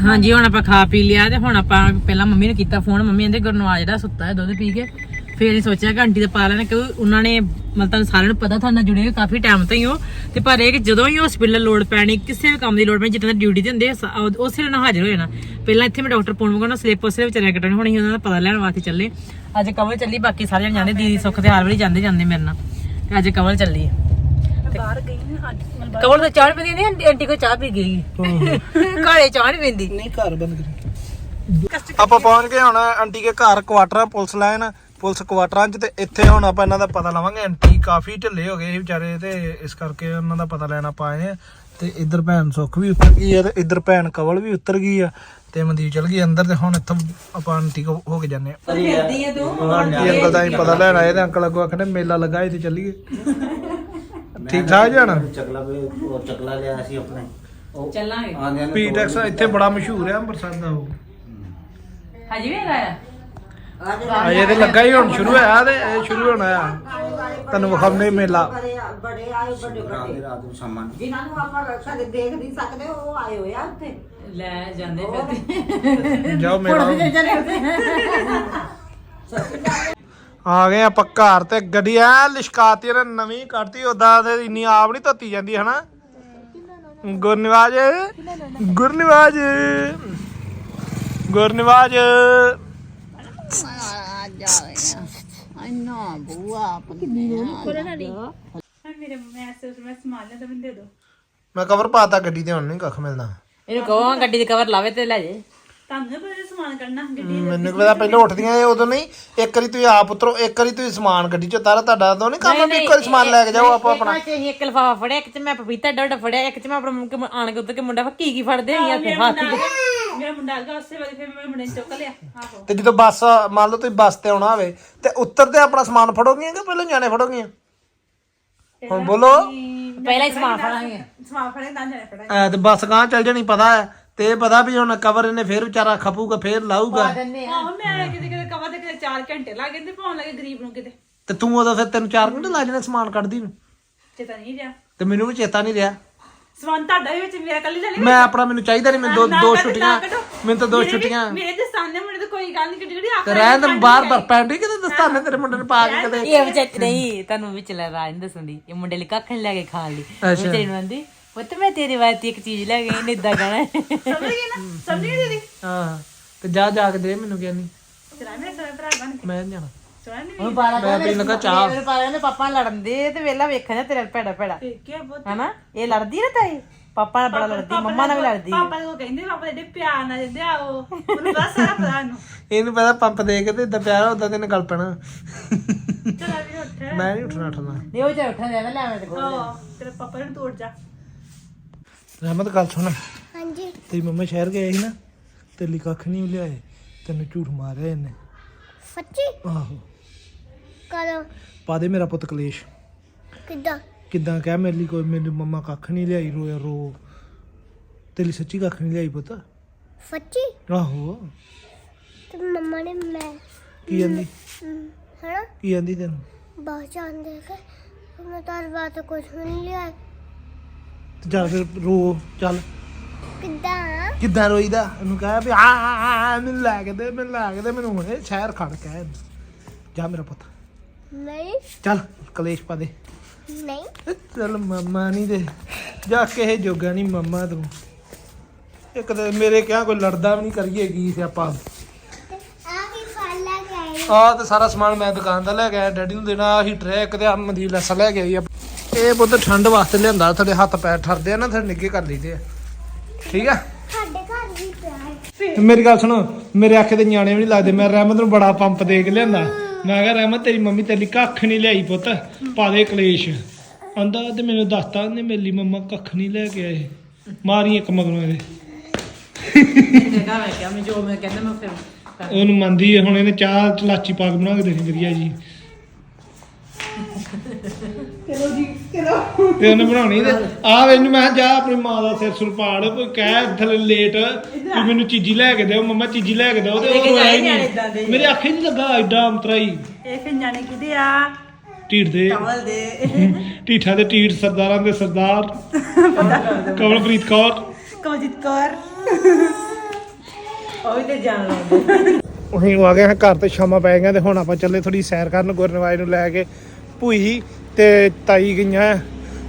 Speaker 1: ਹਾਂਜੀ ਹੁਣ ਆਪਾਂ ਖਾ ਪੀ ਲਿਆ ਤੇ ਹੁਣ ਆਪਾਂ ਪਹਿਲਾਂ ਮੰਮੀ ਨੂੰ ਕੀਤਾ ਫੋਨ ਮੰਮੀ ਕਹਿੰਦੇ ਗੁਰਨਵਾਜ ਜਿਹੜਾ ਸੁੱਤਾ ਹੈ ਦੁੱਧ ਪੀ ਕੇ। ਫੇਰ ਹੀ ਸੋਚਿਆ ਕਿ ਆਂਟੀ ਦਾ ਪਾ ਲੈਣਾ ਕਿਉਂਕਿ ਉਹਨਾਂ ਨੇ ਮਤਲਬ ਤੁਹਾਨੂੰ ਸਾਰਿਆਂ ਨੂੰ ਪਤਾ ਤੁਹਾਡੇ ਨਾਲ ਜੁੜੇ ਹੋਏ ਕਾਫੀ ਟਾਈਮ ਤੋਂ ਹੀ ਹੋ। ਤੇ ਪਰ ਇਹ ਕਿ ਜਦੋਂ ਹੀ ਹਸਪੀਟਲ ਲੋੜ ਪੈਣੀ ਕਿਸੇ ਵੀ ਕੰਮ ਦੀ ਲੋੜ ਪੈਣੀ ਜਿੱਦਾਂ ਡਿਊਟੀ ਤੇ ਹੁੰਦੇ ਉਸੇ ਵੇਲੇ ਨਾਲ ਹਾਜ਼ਰ ਹੋ ਜਾਣਾ। ਪਹਿਲਾਂ ਇੱਥੇ ਮੈਂ ਡਾਕਟਰ ਪੂਨਮ ਕੋਲ ਸਲਿੱਪ ਉਸੇ ਵਿਚਾਰਿਆਂ ਕੱਟਣੀ ਹੋਣੀ ਸੀ, ਉਹਨਾਂ ਦਾ ਪਤਾ ਲੈਣ ਵਾਸਤੇ ਚੱਲੇ। ਅੱਜ ਕਵਲ ਚੱਲੀ ਬਾਕੀ ਸਾਰੇ ਜਾਂਦੇ ਦੀਦੀ ਸੁੱਖ ਤੇ ਹਰ ਵਾਰੀ ਜਾਂਦੇ ਜਾਂਦੇ ਮੇਰੇ ਨਾਲ। ਤੇ ਅੱਜ ਕਵਲ ਚੱਲੀ।
Speaker 2: ਬਾਹਰ ਗਈ ਹਾਂ ਅੱਜ।
Speaker 1: ਕਵਲ ਤਾਂ ਚਾਹ ਪੀਂਦੀ ਨਹੀਂ ਆਂਟੀ ਕੋ ਚਾਹ ਪੀ ਗਈ। ਘਰੇ ਚਾਹ ਨਹੀਂ ਪੀਂਦੀ।
Speaker 3: ਨਹੀਂ ਘਰ ਬੰਦ ਕਰੀ। ਆਪਾਂ ਪਹੁੰਚ ਗਏ ਹੁਣ ਆਂਟੀ ਕੇ ਘਰ ਕੁਆਟਰ ਪੁਲਿਸ ਲਾਈਨ ਪੁਲਿਸ ਕੁਆਟਰਾਂ 'ਚ ਤੇ ਇੱਥੇ ਹੁਣ ਆਪਾਂ ਇਹਨਾਂ ਦਾ ਪਤਾ ਲਵਾਂਗੇ। ਆਂਟੀ ਕਾਫੀ ਢਿੱਲੇ ਹੋ ਗਏ ਸੀ ਵਿਚਾਰੇ ਤੇ ਇਸ ਕਰਕੇ ਉਹਨਾਂ ਦਾ ਪਤਾ ਲੈਣਾ ਪਾਏ ਆ। ਤੇ ਇੱਧਰ ਭੈਣ ਸੁੱਖ ਵੀ ਉਤਰ ਗਈ ਆ ਤੇ ਇੱਧਰ ਭੈਣ ਕਵਲ ਵੀ ਉਤਰ ਗਈ ਆ। ਤੇ ਮਨਦੀਪ ਚਲ ਗਈ ਅੰਦਰ ਤੇ ਹੁਣ ਇੱਥੋਂ ਆਪਾਂ ਆਂਟੀ ਕੋ ਹੋ ਕੇ ਜਾਂਦੇ ਆ। ਆਂਟੀ ਅੰਕਲ ਦਾ ਹੀ ਪਤਾ ਲੈਣ ਆਏ ਤੇ ਅੰਕਲ ਅੱਗੋਂ ਆਖਣੇ ਮੇਲਾ ਲੱਗਾ ਇੱਥੇ ਚੱਲੀਏ। ਠੀਕ ਠਾਕ ਜਾਣਾ?
Speaker 4: ਚਕਲਾ ਵੀ ਉਹ ਚਕਲਾ ਲਿਆ ਸੀ ਆਪਣੇ। ਉਹ
Speaker 1: ਚੱਲਾਂਗੇ।
Speaker 4: ਆਂਦੇ ਨੇ
Speaker 3: ਪੀਟੈਕਸ ਇੱਥੇ ਬੜਾ ਮਸ਼ਹੂਰ ਹੈ ਅੰਮ੍ਰਿਤਸਰ ਦਾ ਉਹ।
Speaker 1: ਹਜੇ ਵੀ ਹੈਗਾ ਆ?
Speaker 3: ਅਜੇ ਤੇ ਲੱਗਾ ਹੀ ਹੁਣ ਸ਼ੁਰੂ ਹੋਇਆ ਤੇ ਇਹ ਸ਼ੁਰੂ ਹੋਣਾ ਆ। ਤੁਹਾਨੂੰ ਵਿਖਾਉਂਦੇ ਮੇਲਾ।
Speaker 5: ਬੜੇ ਬੜੇ ਆਏ
Speaker 4: ਰਾਤ ਰਾਤ ਨੂੰ ਸਾਮਾਨ
Speaker 5: ਜਿਨ੍ਹਾਂ ਨੂੰ ਆਪਾਂ ਕਦੇ ਦੇਖ ਨਹੀਂ ਸਕਦੇ ਉਹ ਆਏ ਹੋਏ ਆ ਉੱਥੇ।
Speaker 1: ਲੈ ਜਾਂਦੇ ਫਿਰਦੇ।
Speaker 3: ਜਾਓ ਮੇਲਾ। ਆ ਗਏ ਆਪਾਂ ਘਰ ਤੇ ਗੱਡੀ ਐ ਲਿਸ਼ਕਾਤੀ ਨੇ ਨਵੀਂ ਕੱਢਤੀ ਉਦਾਂ ਤੇ ਇੰਨੀ ਆਪ ਨਹੀਂ ਧੋਤੀ ਜਾਂਦੀ ਹਨਾ? ਗੁਰਨਿਵਾਜ ਗੁਰਨਿਵਾਜ ਗੁਰਨਿਵਾਜ।
Speaker 2: ਮੇਰੇ ਮੈਂ ਸਿਰ ਮੈਂ ਸਮਾਨ ਲਿਆ ਤਾਂ ਮੈਨੂੰ ਦੇ ਦਿਓ
Speaker 3: ਮੈਂ ਕਵਰ ਪਾਤਾ ਗੱਡੀ ਤੇ ਹੁਣ ਨਹੀਂ ਕੱਖ ਮਿਲਦਾ
Speaker 1: ਇਹਨੂੰ ਕਹੋ ਗੱਡੀ ਦੇ ਕਵਰ ਲਾਵੇ ਤੇ ਲੈ ਜੇ।
Speaker 2: ਤੁਹਾਨੂੰ ਨੀ ਪਤਾ ਸਮਾਨ ਕੱਢਣਾ ਗੱਡੀ
Speaker 3: ਮੈਨੂੰ ਕੀ ਪਤਾ ਪਹਿਲਾਂ ਉੱਠਦੀਆਂ ਇਹ ਉਦੋਂ ਨਹੀਂ ਇੱਕ ਵਾਰੀ ਤੁਸੀਂ ਆਪ ਉਤਰੋ ਇੱਕ ਵਾਰੀ ਤੁਸੀਂ ਸਮਾਨ ਗੱਡੀ ਚੋਂ ਤਾਰਾ ਤੁਹਾਡਾ ਉਦੋਂ ਨਹੀਂ ਕੰਮ ਵੀ ਇੱਕ ਵਾਰੀ ਸਮਾਨ ਲੈ ਕੇ ਜਾਓ ਆਪੋ ਆਪਣਾ।
Speaker 1: ਇੱਕ ਚ ਇੱਕ ਲਫਾਫਾ ਫੜਿਆ ਇੱਕ ਚ ਮੈਂ ਪਪੀਤਾ ਡੱਡ ਫੜਿਆ ਇੱਕ ਚ ਮੈਂ ਆਪਣਾ ਮੁੰਡਾ ਆਣ ਕੇ ਉੱਤੇ ਕੇ ਮੁੰਡਾ ਕੀ ਕੀ ਫੜਦੇ ਹੋਈ ਹੱਥ
Speaker 2: ਮੇਰਾ
Speaker 1: ਹੱਥ
Speaker 2: ਮੁੰਡਾ
Speaker 1: ਚ।
Speaker 2: ਆ ਗਿਆ, ਮੇਰਾ ਮੁੰਡਾ ਆ ਗਿਆ ਉਸੇ ਵਾਰੀ ਫਿਰ ਮੈਂ ਮੁੰਡੇ ਨੂੰ ਚੁੱਕ ਲਿਆ ਆਹੋ।
Speaker 3: ਤੇ ਜਦੋਂ ਬੱਸ ਮੰਨ ਲਓ ਤੁਸੀਂ ਬੱਸ ਤੇ ਆਉਣਾ ਹੋਵੇ ਤੇ ਉੱਤਰਦੇ ਆਪਣਾ ਸਮਾਨ ਫੜੋਗੀਆਂ ਕਿ ਪਹਿਲਾਂ ਜਾਣੇ ਫੜੋਗੀਆਂ? ਹੁਣ ਬੋਲੋ।
Speaker 1: ਪਹਿਲਾਂ ਹੀ ਸਮਾਨ ਫੜਾਂਗੇ।
Speaker 2: ਸਮਾਨ ਫੜੇ ਤਾਂ ਜਾਣੇ ਪੜਾ
Speaker 3: ਐ ਤੇ ਬੱਸ ਗਾਂ ਚੱਲ ਜਾਣੀ ਪਤਾ ਹੈ। ਤੇ ਇਹ ਪਤਾ ਵੀ ਹੁਣ ਕਵਰ ਇਹਨੇ ਫੇਰ ਵਿਚਾਰਾ ਖਪੂਗਾ ਫੇਰ ਲਾਊਗਾ।
Speaker 2: ਆਹੋ ਮੈਂ ਕਿਤੇ ਕਿਤੇ ਕਵਾ ਤੇ ਕਿਤੇ 4 ਘੰਟੇ ਲੱਗ ਜਾਂਦੇ ਪਾਉਣ ਲੱਗੇ ਗਰੀਬ ਨੂੰ ਕਿਤੇ।
Speaker 3: ਤੇ ਤੂੰ ਉਦੋਂ ਫਿਰ ਤੈਨੂੰ 4 ਘੰਟੇ ਲੱਗ ਜਾਣੇ ਸਮਾਨ ਕੱਢਦੀ ਨੂੰ।
Speaker 2: ਚੇਤਾ ਨਹੀਂ ਰਿਹਾ।
Speaker 3: ਤੇ ਮੈਨੂੰ ਵੀ ਚੇਤਾ ਨਹੀਂ ਰਿਹਾ।
Speaker 2: ਸਮਾਨ ਤੁਹਾਡਾ ਵੀ ਵਿੱਚ ਮੇਰਾ ਕੱਲੀ ਲੈ
Speaker 3: ਮੈਂ ਆਪਣਾ ਮੈਨੂੰ ਚਾਹੀਦਾ ਨਹੀਂ ਮੈਨੂੰ ਦੋ ਦੋ ਛੁੱਟੀਆਂ। ਮੈਨੂੰ ਤਾਂ ਦੋ ਛੁੱਟੀਆਂ।
Speaker 2: ਮੇਰੇ ਤੇ ਸਾਹਮਣੇ ਮੁੰਡੇ ਤੇ ਕੋਈ ਗੱਲ ਨਹੀਂ ਕਿਹੜੀ ਕਿਹੜੀ
Speaker 3: ਤੇ
Speaker 2: ਆਖਰ
Speaker 3: ਰਹਿਣ ਦੇ ਬਾਹਰ ਬਰ ਪੈਂਦੀ ਕਿਤੇ? ਦਸਤਾਨੇ ਤੇਰੇ ਮੁੰਡੇ ਨੇ ਪਾ ਕੇ ਕਦੇ।
Speaker 1: ਇਹ ਵਿਚਾਰ ਨਹੀਂ ਤੁਹਾਨੂੰ ਵਿੱਚ ਲੈ ਰਾਜ ਨੂੰ ਦੱਸਣ ਦੀ। ਇਹ ਮੁੰਡੇ ਲਈ ਕੱਖ ਨੀ ਲੈ ਕੇ ਖਾਣ ਲਈ। ਵਿਚਾਰੀ ਨੂੰ ਆਂਦੀ ਪੁੱਤ ਮੈਂ ਤੇਰੇ ਵਾਸਤੇ ਇੱਕ ਚੀਜ਼ ਲੈ ਗਈ ਇਹਨੇ ਇਦਾਂ ਕਹਿਣਾ
Speaker 2: ਸਮਝ ਗਈ ਨਾ? ਸਮਝ ਗਈ ਦੀਦੀ?
Speaker 3: ਹਾਂ ਤੇ ਜਾ ਜਾ ਕੇ ਦੇ ਮੈਨੂੰ ਕਹਿੰਦੀ
Speaker 2: ਚਲਾ ਮੇਰੇ ਸਾਰੇ ਭਰਾ ਬਣ ਕੇ।
Speaker 3: ਮੈਂ ਨੀ ਜਾਣਾ।
Speaker 2: ਚਲਾ ਨਹੀਂ
Speaker 1: ਹੁਣ ਬਾਲਾ
Speaker 3: ਮੈਂ ਪੀਣ ਲੱਗਾ ਚਾਹ।
Speaker 1: ਮੇਰੇ ਪਾਪਾ ਨੇ ਪਾਪਾ ਲੜਨ ਦੇ ਤੇ ਵੇਲਾ ਵੇਖਣਾ ਤੇਰੇ ਭੈੜਾ ਭੈੜਾ।
Speaker 2: ਕੀ ਬਹੁਤ
Speaker 1: ਹਨਾ? ਇਹ ਲੜਦੀ ਨਾ ਤਾਈ? ਪਾਪਾ ਨਾਲ ਬੜਾ ਲੜਦੀ ਮੰਮਾ ਨਾਲ ਵੀ ਲੜਦੀ।
Speaker 2: ਪਾਪਾ ਨੂੰ ਕਹਿੰਦੇ ਪਾਪਾ ਦੇ ਪਿਆਰ ਨਾਲ ਦਿੰਦੇ ਆ ਉਹ। ਉਹਨੂੰ ਬਸ ਸਾਰਾ ਪਤਾ ਨੂੰ।
Speaker 3: ਇਹਨੂੰ ਪਤਾ ਪੰਪ ਦੇ ਕੇ ਤੇ ਇਦਾਂ ਪਿਆਰਾ ਉਦਾਂ ਤੈਨੂੰ ਗੱਲ ਪੈਣਾ।
Speaker 2: ਚਲਾ ਵੀ ਉੱਠ।
Speaker 3: ਮੈਂ ਨਹੀਂ ਉੱਠਣਾ ਉੱਠਣਾ।
Speaker 1: ਨਹੀਂ ਉਹ ਜਾ ਉੱਠਾ ਜਾਵੇ ਲੈ ਮੈਂ ਤੇ ਕੋਲ।
Speaker 2: ਹਾਂ ਤੇਰੇ ਪਾਪਾ ਨੂੰ ਤੋੜ ਜਾ।
Speaker 3: ਰਹਿਮਤ ਗੱਲ ਸੁਣ। ਹਾਂਜੀ। ਤੇਰੀ ਮੰਮਾ ਸ਼ਹਿਰ ਗਏ ਸੀ ਨਾ ਤੇਰੇ ਲਈ ਕੱਖ ਨਹੀਂ ਲਿਆਏ ਤੈਨੂੰ ਝੂਠ ਮਾਰਿਆ ਇਹਨੇ।
Speaker 6: ਸੱਚੀ?
Speaker 3: ਆਹੋ।
Speaker 6: ਕਦੋਂ?
Speaker 3: ਪਾ ਦੇ ਮੇਰਾ ਪੁੱਤ ਕਲੇਸ਼।
Speaker 6: ਕਿੱਦਾਂ?
Speaker 3: ਕਿੱਦਾਂ ਕਹਿ ਮੇਰੇ ਲਈ ਕੋਈ ਮੇਰੀ ਮੰਮਾ ਕੱਖ ਨਹੀਂ ਲਿਆਈ ਰੋਇਆ ਰੋ। ਤੇਰੇ ਸੱਚੀ ਕੱਖ ਨਹੀਂ ਲਿਆਈ ਪੁੱਤ।
Speaker 6: ਸੱਚੀ?
Speaker 3: ਆਹੋ।
Speaker 6: ਤੇ ਮੰਮਾ ਨੇ ਮੈਂ
Speaker 3: ਕੀ
Speaker 6: ਹਮ, ਹਨਾ?
Speaker 3: ਕੀ ਕਹਿੰਦੀ ਤੈਨੂੰ?
Speaker 6: ਬਾਹਰ ਜਾਣ ਦੇ ਕੇ ਮੈਂ ਤਾਂ ਬਾਤ ਕੁਝ ਨਹੀਂ ਲਿਆ
Speaker 3: ਤੇ ਚੱਲ ਫਿਰ ਰੋ ਚੱਲ।
Speaker 6: ਕਿੱਦਾਂ?
Speaker 3: ਕਿੱਦਾਂ ਰੋਈਦਾ? ਉਹਨੂੰ ਕਹਾਂ ਵੀ ਆ ਆ, ਆ ਮੈਨੂੰ ਲੈ ਕੇ ਦੇ ਮੈਨੂੰ ਲੈ ਕੇ ਦੇ ਮੈਨੂੰ ਹੁਣੇ ਸ਼ਹਿਰ ਖੜ ਕੇ ਜਾ ਮੇਰਾ ਪੁੱਤ।
Speaker 6: ਨਹੀਂ।
Speaker 3: ਚੱਲ ਕਲੇਸ਼ ਪਾ ਦੇ।
Speaker 6: ਨਹੀਂ।
Speaker 3: ਚੱਲ ਮੰਮਾ ਨਹੀਂ ਦੇ। ਜਾ ਕੇ ਇਹ ਜੋਗਾ ਨਹੀਂ ਮੰਮਾ ਤੂੰ। ਇੱਕ ਤੇ ਮੇਰੇ ਕਿਹਾ ਕੋਈ ਲੜਦਾ ਵੀ ਨਹੀਂ ਕਰੀਏ ਕੀ ਸਿਆਪਾ
Speaker 6: ਆ ਫਲ ਕੇ ਆਏ?
Speaker 3: ਆਹ ਤੇ ਸਾਰਾ ਸਮਾਨ ਮੈਂ ਦੁਕਾਨ ਦਾ ਲੈ ਕੇ ਆਇਆ ਡੈਡੀ ਨੂੰ ਦੇਣਾ ਆਹ ਹੀਟਰ ਹੈ ਇੱਕ ਤੇ ਆਹ ਮਦੀਪ ਲੈਸਾ ਲੈ ਕੇ ਆਈ ਆ। ਇਹ ਪੁੱਤ ਠੰਡ ਵਾਸਤੇ ਲਿਆਂਦਾ ਤੁਹਾਡੇ ਹੱਥ ਪੈਰ ਠਰਦੇ ਆ ਨਾ ਥੋੜੇ ਨਿੱਗੇ ਕਰ ਲਈਦੇ ਆ। ਠੀਕ ਆ?
Speaker 6: ਸਾਡੇ ਘਰ ਵੀ ਪਿਆ ਹੈ।
Speaker 3: ਤੇ ਮੇਰੀ ਗੱਲ ਸੁਣੋ ਮੇਰੇ ਆਖੇ ਤੇ ਨਿਆਣੇ ਵੀ ਨਹੀਂ ਲੱਗਦੇ ਮੈਂ ਰਹਿਮਤ ਨੂੰ ਬੜਾ ਪੰਪ ਦੇ ਕੇ ਲਿਆਂਦਾ। ਮੈਂ ਕਿਹਾ ਰਹਿਮਤ ਤੇਰੀ ਮੰਮੀ ਤੇਰੀ ਕੱਖ ਨਹੀਂ ਲਿਆਈ ਪੁੱਤ ਪਾ ਦੇ ਕਲੇਸ਼। ਆਂਦਾ ਤੇ ਮੈਨੂੰ ਦੱਸਤਾ ਉਹਨੇ ਮੇਰੀ ਮੰਮਾ ਕੱਖ ਨਹੀਂ ਲੈ ਕੇ ਆਏ। ਮਾਰੀ ਇੱਕ ਮਗਰੋਂ ਇਹਦੇ।
Speaker 1: ਜਗ੍ਹਾ ਮੈਂ ਕਿਹਾ ਮੈਂ ਜੋ ਮੈਂ ਕਹਿੰਦਾ ਮੈਂ ਫਿਰ ਕਰ-
Speaker 3: ਉਹਨੂੰ ਮੰਨਦੀ ਹੁਣ ਇਹਨੇ ਚਾਹ ਚਲਾਚੀ ਪਾ ਕੇ ਬਣਾ ਕੇ ਦੇਣੀ ਵਧੀਆ ਜੀ। ਚਲੋ ਜੀ ਚਲੋ। ਤੇ ਉਹਨੇ ਬਣਾਉਣੀ ਤੇ ਆ ਮੈਨੂੰ ਮੈਂ ਕਿਹਾ ਜਾ ਆਪਣੀ ਮਾਂ ਦਾ ਸਿਰ ਸੁਰ ਪਾੜ ਕੋਈ ਕਹਿ ਥੱਲੇ ਲੇਟ ਵੀ ਮੈਨੂੰ ਚੀਜੀ ਲੈ ਕੇ ਦਿਓ ਮੰਮਾ ਚੀਜੀ ਲੈ ਕੇ ਦਿਓ ਤੇ ਉਹ
Speaker 1: ਕੇ
Speaker 3: ਰੋਇਆ ਹੀ। ਨਹੀਂ। ਮੇਰੇ ਅੱਖੇ ਨਹੀਂ ਲੱਗਾ ਐਡਾ ਅੰਤਰਾਈ।
Speaker 2: ਇਹ ਫਿਰ ਜਾਣੇ ਕਿਤੇ ਆ?
Speaker 3: ਢੀਠ ਦੇ।
Speaker 1: ਕਮਲ ਦੇ।
Speaker 3: ਢੀਠਾਂ ਦੇ ਢੀਠ ਸਰਦਾਰਾਂ ਦੇ ਸਰਦਾਰ। ਕਮਲਪ੍ਰੀਤ ਕੌਰ।
Speaker 2: ਕਵਜਿਤ ਕੌਰ।
Speaker 1: ਉਹ ਵੀ ਤੇ ਜਾਣ ਲਾਉਂਦੇ
Speaker 3: ਅਸੀਂ ਆ ਗਏ ਹਾਂ ਘਰ ਤੇ ਸ਼ਾਮਾਂ ਪੈ ਗਈਆਂ ਤੇ ਹੁਣ ਆਪਾਂ ਚੱਲੇ ਥੋੜੀ ਸੈਰ ਕਰਨ ਗੁਰਨਵਾਜ ਨੂੰ ਲੈ ਕੇ ਭੂਈ। ਤੇ ਤਾਈ ਗਈਆਂ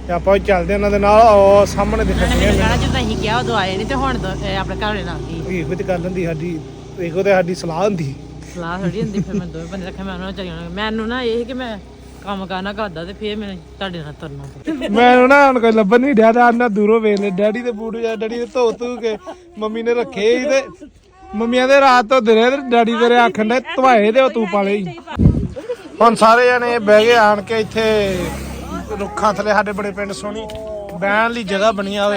Speaker 3: ਤੇ ਆਪਾਂ ਵੀ ਚੱਲਦੇ ਉਹਨਾਂ ਦੇ ਨਾਲ ਉਹ ਸਾਹਮਣੇ ਦਿਖਣਗੀਆਂ
Speaker 1: ਗਾਣਾ ਜਦੋਂ ਅਸੀਂ ਕਿਹਾ ਉਦੋਂ ਆਏ ਨਹੀਂ ਤੇ ਹੁਣ ਤੋਂ ਆਪਣੇ ਘਰ ਵਾਲੇ ਨਾਲ ਦੀ
Speaker 3: ਇਹੋ ਤੇ ਗੱਲ ਹੁੰਦੀ ਸਾਡੀ ਇਹੋ ਤੇ ਸਾਡੀ ਸਲਾਹ ਹੁੰਦੀ।
Speaker 1: ਸਲਾਹ ਥੋੜੀ ਹੁੰਦੀ ਫਿਰ ਮੈਂ ਦੋਵੇਂ ਬੰਦੇ ਰੱਖੇ ਮੈਂ ਉਹਨਾਂ ਨੂੰ ਮੈਨੂੰ ਨਾ ਇਹ ਸੀ ਕਿ ਮੈਂ ਕੰਮ ਕਰਨਾ ਕਰਦਾ ਤੇ ਫਿਰ ਮੈਨੂੰ ਤੁਹਾਡੇ ਨਾਲ ਤੁਰਨਾ ਪਿਆ।
Speaker 3: ਮੈਨੂੰ ਨਾ ਹੁਣ ਕੋਈ ਲੱਭਣ ਨਹੀਂ ਡਿਆ ਤਾਂ ਨਾ ਦੂਰੋਂ ਵੇਖ ਲੈ ਡੈਡੀ ਦੇ ਬੂਟ ਜਾਂ ਡੈਡੀ ਦੇ ਧੋ ਧੂ ਕੇ ਮੰਮੀ ਨੇ ਰੱਖੇ ਸੀ ਤੇ ਮੰਮੀਆਂ ਦੇ ਰਾਤ ਤੋਂ ਦਿਨੇ ਤੇ ਡੈਡੀ ਤੇਰੇ ਆਖਣ ਦੇ ਧਵਾਏ ਤੇ ਉਹ ਤੂੰ ਪਾ ਲਈ ਹੁਣ ਸਾਰੇ ਜਣੇ ਬਹਿ ਗਏ ਆਣ ਕੇ ਇੱਥੇ ਰੁੱਖਾਂ ਥੱਲੇ ਸਾਡੇ ਬੜੇ ਪਿੰਡ ਸੋਹਣੀ ਬਹਿਣ ਲਈ ਜਗ੍ਹਾ ਬਣੀ ਆ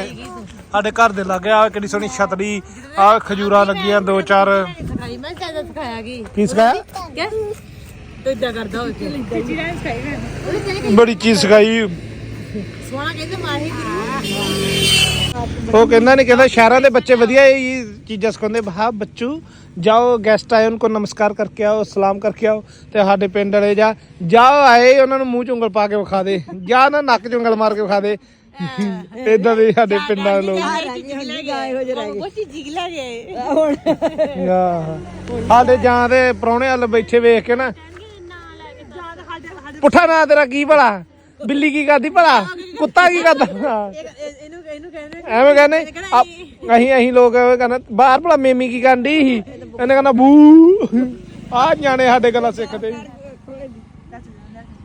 Speaker 3: ਸਾਡੇ ਘਰ ਦੇ ਲਾਗੇ ਆ ਕਿੰਨੀ ਸੋਹਣੀ ਛਤਰੀ ਆ ਖਜੂਰਾਂ ਲੱਗੀਆਂ ਦੋ ਚਾਰ।
Speaker 1: ਸਿਖਾਈ ਮੈਂ ਕਿਹਾ ਸਿਖਾਇਆ ਕੀ
Speaker 3: ਕੀ ਸਿਖਾਇਆ?
Speaker 1: ਕਿਆ? ਤੂੰ ਇਦਾਂ ਕਰਦਾ ਹੋ ਕੇ
Speaker 3: ਬੜੀ ਚੀਜ਼ ਸਿਖਾਈ।
Speaker 1: ਸੋਹਣਾ ਕਹਿੰਦੇ ਮਾਹੀ
Speaker 3: ਉਹ ਕਹਿੰਦਾ ਨਹੀਂ ਕਹਿੰਦਾ ਸ਼ਹਿਰਾਂ ਦੇ ਬੱਚੇ ਵਧੀਆ ਇਹ ਚੀਜ਼ਾਂ ਸਿਖਾਉਂਦੇ। ਹਾਂ ਬੱਚੂ ਜਾਓ ਗੈਸਟ ਆਏ ਉਹਨਾਂ ਕੋ ਨਮਸਕਾਰ ਕਰਕੇ ਆਓ ਸਲਾਮ ਕਰਕੇ ਆਓ ਤੇ ਸਾਡੇ ਪਿੰਡ ਵਾਲੇ ਜਾ ਜਾਓ ਆਏ ਉਹਨਾਂ ਨੂੰ ਮੂੰਹ ਚ ਉਂਗਲ ਪਾ ਕੇ ਵਿਖਾ ਦੇ। ਜਾਂ ਨਾ ਨੱਕ ਚ ਉਂਗਲ ਮਾਰ ਕੇ ਵਿਖਾ ਦੇ। ਇਦਾਂ ਦੇ ਸਾਡੇ ਪਿੰਡਾਂ ਦੇ ਲੋਕ। ਸਾਡੇ ਜਾਂ ਤੇ ਪ੍ਰਾਹੁਣੇ ਵੱਲ ਬੈਠੇ ਵੇਖ ਕੇ ਨਾ। ਪੁੱਠਾ ਨਾ ਤੇਰਾ ਕੀ ਭਲਾ? ਬਿੱਲੀ ਕੀ ਕਰਦੀ ਭਲਾ? ਕੁੱਤਾ ਕੀ ਕਰਦਾ?
Speaker 2: ਇਹਨੂੰ ਇਹਨੂੰ ਕਹਿੰਦੇ
Speaker 3: ਐਵੇਂ ਕਹਿੰਦੇ ਅਸੀਂ ਅਸੀਂ ਲੋਕ ਐਵੇਂ ਕਹਿੰਦੇ ਬਾਹਰ ਭਲਾ ਮੇਮੀ ਕੀ ਕਰਦੀ ਸੀ? ਇਹਨੇ ਕਹਿੰਦਾ ਬੂ। ਆ ਨਿਆਣੇ ਸਾਡੇ ਗੱਲਾਂ ਸਿੱਖਦੇ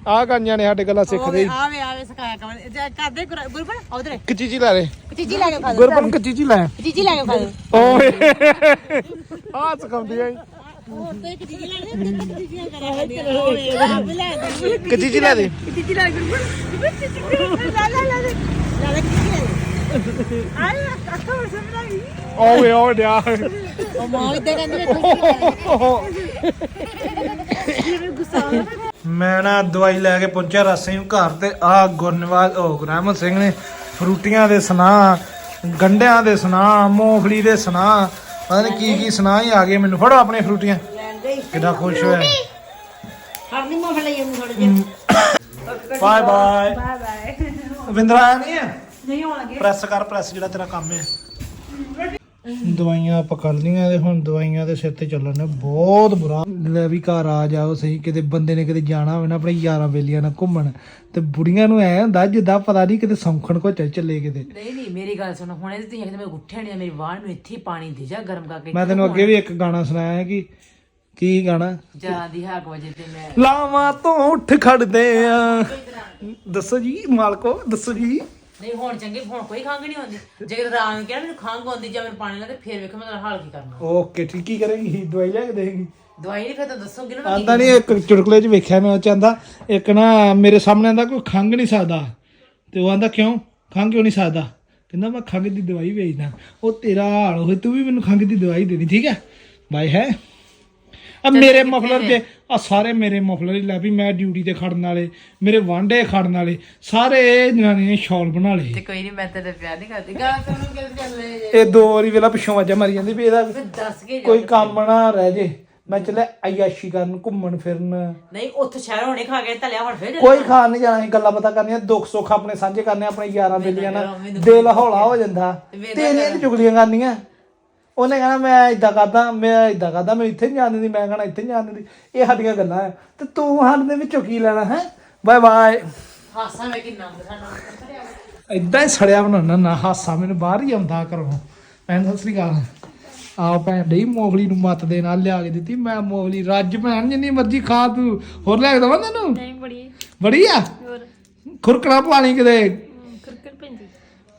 Speaker 3: ਆ ਕਾ ਨਿਆਣੇ ਸਾਡੇ ਗੱਲਾਂ ਸਿੱਖਦੇ ਸੀ।
Speaker 2: ਆਵੇ ਆਵੇ ਸਿਖਾਇਆ ਕਮਲ। ਜੇ ਕਰਦੇ ਗੁਰ- ਗੁਰਬਨ ਉਧਰੇ।
Speaker 3: ਕਚੀਜੀ ਲੈ ਲੈ
Speaker 2: ਚੀਜੀ ਲੈ ਕੇ ਖਾ
Speaker 3: ਗੁਰਬਨ ਕਚੀਜੀ ਲੈ।
Speaker 2: ਚੀਜੀ ਲੈ ਕੇ ਖਾ
Speaker 3: ਓਏ। ਆ ਸਿਖਾਉਂਦੀ ਆ
Speaker 2: ਹੋਰ ਤੇ ਇੱਕ ਚੀਜੀ ਲੈ ਲੈ ਤੇ ਚੀਜ਼ੀਆਂ ਕਰਾ ਓਏ ਲੈ ਦੇ
Speaker 3: ਲੈ ਦੇ
Speaker 2: ਚੀਜੀ ਲੈ ਗੁਰਬਨ ਚੀਜੀ ਲੈ ਲੈ ਲੈ ਲੈ ਲੈ ਚੀਜੀ ਲੈ ਆਏ ਅੱਖਾਂ ਵਰਸ ਬਣਾਈ
Speaker 3: ਓਏ ਓਏ ਡਿਆ।
Speaker 2: ਉਹ ਮਾਂ ਇਦਾਂ ਕਹਿੰਦੀ ਜਿਵੇਂ ਗੁੱਸਾ ਆਉਂਦਾ
Speaker 3: ਮੈਂ ਨਾ ਦਵਾਈ ਲੈ ਕੇ ਪਹੁੰਚਿਆ ਰਾਸੇ ਨੂੰ ਘਰ ਤੇ ਆ ਗੁਰਨਵਾਜ ਉਹ ਰਹਿਮਤ ਸਿੰਘ ਨੇ ਫਰੂਟੀਆਂ ਦੇ ਸਨਾ ਗੰਡਿਆਂ ਦੇ ਸਨਾ ਮੂੰਗਫਲੀ ਦੇ ਸਨਾ ਪਤਾ ਨੀ ਕੀ ਕੀ ਸਨਾ ਹੀ ਆ ਗਏ ਮੈਨੂੰ ਫੜੋ ਆਪਣੀਆਂ ਫਰੂਟੀਆਂ। ਕਿੱਡਾ ਖੁਸ਼ ਹੋਇਆ।
Speaker 5: ਹਰਨੀ ਮੋਹ ਲਈ ਉਹਨੂੰ ਥੋੜੇ ਜਿਹਾ।
Speaker 3: Bye bye bye bye Vindra ਨਹੀਂ ਹੈ?
Speaker 2: ਨਹੀਂ ਹੋਣ ਲੱਗੇ
Speaker 3: ਪ੍ਰੈਸ ਕਰ ਪ੍ਰੈਸ ਜਿਹੜਾ ਤੇਰਾ ਕੰਮ ਹੈ। ਦਵਾਈਆਂ ਆਪਾਂ ਕਰ ਲਈਆਂ ਤੇ ਹੁਣ ਦਵਾਈਆਂ ਦੇ ਸਿਰ ਤੇ ਚੱਲਣ ਨੇ ਬਹੁਤ ਬੁਰਾ ਲੈ ਵੀ ਘਰ ਆ ਜਾਓ ਸਹੀ ਕਿਤੇ ਬੰਦੇ ਨੇ ਕਿਤੇ ਜਾਣਾ ਹੋਵੇ ਨਾ ਆਪਣੇ ਯਾਰਾਂ ਬੇਲੀਆਂ ਨਾਲ ਘੁੰਮਣ ਤੇ ਬੁੜੀਆਂ ਨੂੰ ਐ ਹੁੰਦਾ ਜਿੱਦਾਂ ਪਤਾ ਨਹੀਂ ਕਿਤੇ ਸੌਂਖਣ ਕੋ ਚੱਲ ਚੱਲੇ ਕਿਤੇ।
Speaker 1: ਨਹੀਂ ਨਹੀਂ ਮੇਰੀ ਗੱਲ ਸੁਣੋ ਹੁਣੇ ਤੇ ਤੁਸੀਂ ਕਹਿੰਦੇ ਮੈਂ ਉੱਠਿਆ ਨਹੀਂ ਮੇਰੀ ਬਾਹ ਨੂੰ ਇੱਥੇ ਪਾਣੀ ਦੇ ਜਾ ਗਰਮ ਕਰਕੇ
Speaker 3: ਮੈਂ ਤੈਨੂੰ ਅੱਗੇ ਵੀ ਇੱਕ ਗਾਣਾ ਸੁਣਾਇਆ ਹੈ ਕਿ ਕੀ ਗਾਣਾ?
Speaker 1: ਜਾਂ ਦੀ ਹਾਕ ਵਜੇ ਤੇ ਮੈਂ
Speaker 3: ਲਾਵਾਂ ਤੋਂ ਉੱਠ ਖੜਦੇ ਆ। ਦੱਸੋ ਜੀ ਮਾਲਕੋ ਦੱਸੋ ਜੀ।
Speaker 1: ਨਹੀਂ ਹੁਣ ਚੰਗੇ ਹੁਣ ਕੋਈ ਖੰਗ ਨਹੀਂ ਆਉਂਦੀ। ਜੇ ਰਾਤ ਨੂੰ ਕਿਹਾ ਮੈਨੂੰ ਖੰਗ ਆਉਂਦੀ ਜਾਂ ਮੈਨੂੰ ਪਾਣੀ ਨਾਲ ਤੇ ਫਿਰ ਵੇਖੋ ਮੈਂ ਤੇਰਾ ਹਾਲ ਕੀ ਕਰਨਾ।
Speaker 3: ਓਕੇ ਠੀਕ ਕੀ ਕਰੇਗੀ? ਦਵਾਈ ਲੈ ਕੇ ਦੇਗੀ
Speaker 1: ਦਵਾਈ ਨਹੀਂ ਫਿਰ ਤਾਂ ਦੱਸੋਗੇ ਨਾ ਮੈਂ
Speaker 3: ਆਂਦਾ ਨਹੀਂ ਇੱਕ ਚੁਟਕਲੇ 'ਚ ਵੇਖਿਆ ਮੈਂ ਉਹ ਚ ਆਂਦਾ ਇੱਕ ਨਾ ਮੇਰੇ ਸਾਹਮਣੇ ਆਂਦਾ ਕੋਈ ਖੰਗ ਨਹੀਂ ਸਕਦਾ। ਤੇ ਉਹ ਆਂਦਾ ਕਿਉਂ? ਖੰਗ ਕਿਉਂ ਨਹੀਂ ਸਕਦਾ? ਕਹਿੰਦਾ ਮੈਂ ਖੰਗ ਦੀ ਦਵਾਈ ਵੇਚਦਾ। ਉਹ ਤੇਰਾ ਹਾਲ ਹੋਏ ਤੂੰ ਵੀ ਮੈਨੂੰ ਖੰਗ ਦੀ ਦਵਾਈ ਦੇਣੀ ਠੀਕ ਹੈ? ਬਾਈ ਹੈ? ਆ ਮੇਰੇ ਮਫਲਰ ਦੇ ਆ ਸਾਰੇ ਮੇਰੇ ਮਫਲਰ ਲੈ ਵੀ ਮੈਂ ਡਿਊਟੀ ਤੇ ਖੜਨ ਵਾਲੇ ਮੇਰੇ ਵਾਂਡੇ ਖੜਨ ਵਾਲੇ ਸਾਰੇ ਜਨਾਨੀ ਨੇ ਸ਼ਾਲ ਬਣਾ ਲਏ।
Speaker 1: ਤੇ ਕੋਈ ਨਹੀਂ ਮੈਂ ਤੇਰੇ ਪਿਆਰ ਨਹੀਂ ਕਰਦੀ। ਗੱਲ ਸੁਣੋ ਕਿਸ ਗੱਲ ਲੈ
Speaker 3: ਇਹ ਦੋ ਵਾਰੀ ਵੇਲਾ ਪਿੱਛੋਂ ਵਾਜਾ ਮਾਰੀ ਜਾਂਦੀ ਵੀ ਇਹਦਾ
Speaker 1: ਦੱਸ ਕੇ
Speaker 3: ਕੋਈ ਕੰਮ ਨਾ ਰਹਿ ਜੇ। ਮੈਂ ਚੱਲਿਆ ਅਯਾਸ਼ੀ ਕਰਨ ਘੁੰਮਣ ਫਿਰਨ।
Speaker 1: ਨਹੀਂ ਉੱਥੇ ਸ਼ਹਿਰ ਹੋਣੇ ਖਾ ਕੇ ਤਲਿਆ ਹੁਣ ਫੇਰ
Speaker 3: ਕੋਈ ਖਾਣ ਨਹੀਂ ਜਾਣਾ ਅਸੀਂ ਗੱਲਾਂ ਬਾਤਾਂ ਕਰਨੀਆਂ ਦੁੱਖ ਸੁੱਖ ਆਪਣੇ ਸਾਂਝੇ ਕਰਨੇ ਆਪਣੇ ਯਾਰਾਂ ਬੇਲੀਆਂ ਨਾਲ। ਦਿਲ ਹੌਲਾ ਹੋ ਜਾਂਦਾ। ਤੇਰੀਆਂ ਚੁਗਲੀਆਂ ਕਰਨੀਆਂ। ਉਹਨੇ ਕਹਿਣਾ ਮੈਂ ਇਦਾਂ ਕਰਦਾ ਮੈਂ ਇਦਾਂ ਕਰਦਾ ਮੈਂ ਇੱਥੇ ਨਹੀਂ ਜਾਣ ਦਿੰਦੀ ਮੈਂ ਕਹਿਣਾ ਇੱਥੇ ਨਹੀਂ ਜਾਣ ਦਿੰਦੀ। ਇਹ ਸਾਡੀਆਂ ਗੱਲਾਂ ਆ। ਤੇ ਤੂੰ ਸਾਡੇ ਦੇ ਵਿੱਚੋਂ ਕੀ ਲੈਣਾ ਹੈ? Bye bye.
Speaker 1: ਹਾਸਾ ਮੈਂ ਕਿੰਨਾ ਸਾਡਾ।
Speaker 3: ਇਦਾਂ ਹੀ ਸੜਿਆ ਬਣਾਉਣਾ ਨਾ ਹਾਸਾ ਮੈਨੂੰ ਬਾਹਰ ਹੀ ਆਉਂਦਾ ਘਰੋਂ ਭੈਣ ਸਤਿ ਸ੍ਰੀ ਅਕਾਲ। ਆ ਭੈਣ ਡਈ ਮੋਗਲੀ ਨੂੰ ਮੱਤ ਦੇ ਨਾਲ ਲਿਆ ਕੇ ਦਿੱਤੀ। ਮੈਂ ਮੋਗਲੀ ਰੱਜ ਭੈਣ ਜਿੰਨੀ ਮਰਜ਼ੀ ਖਾ ਤੂੰ। ਹੋਰ ਲੈ ਕੇ ਦਵਾਂ ਤੈਨੂੰ? ਨਹੀਂ ਬੜੀ। ਬੜੀ ਆ ਖੁਰਕਣਾ ਪਾਣੀ ਕਿਤੇ?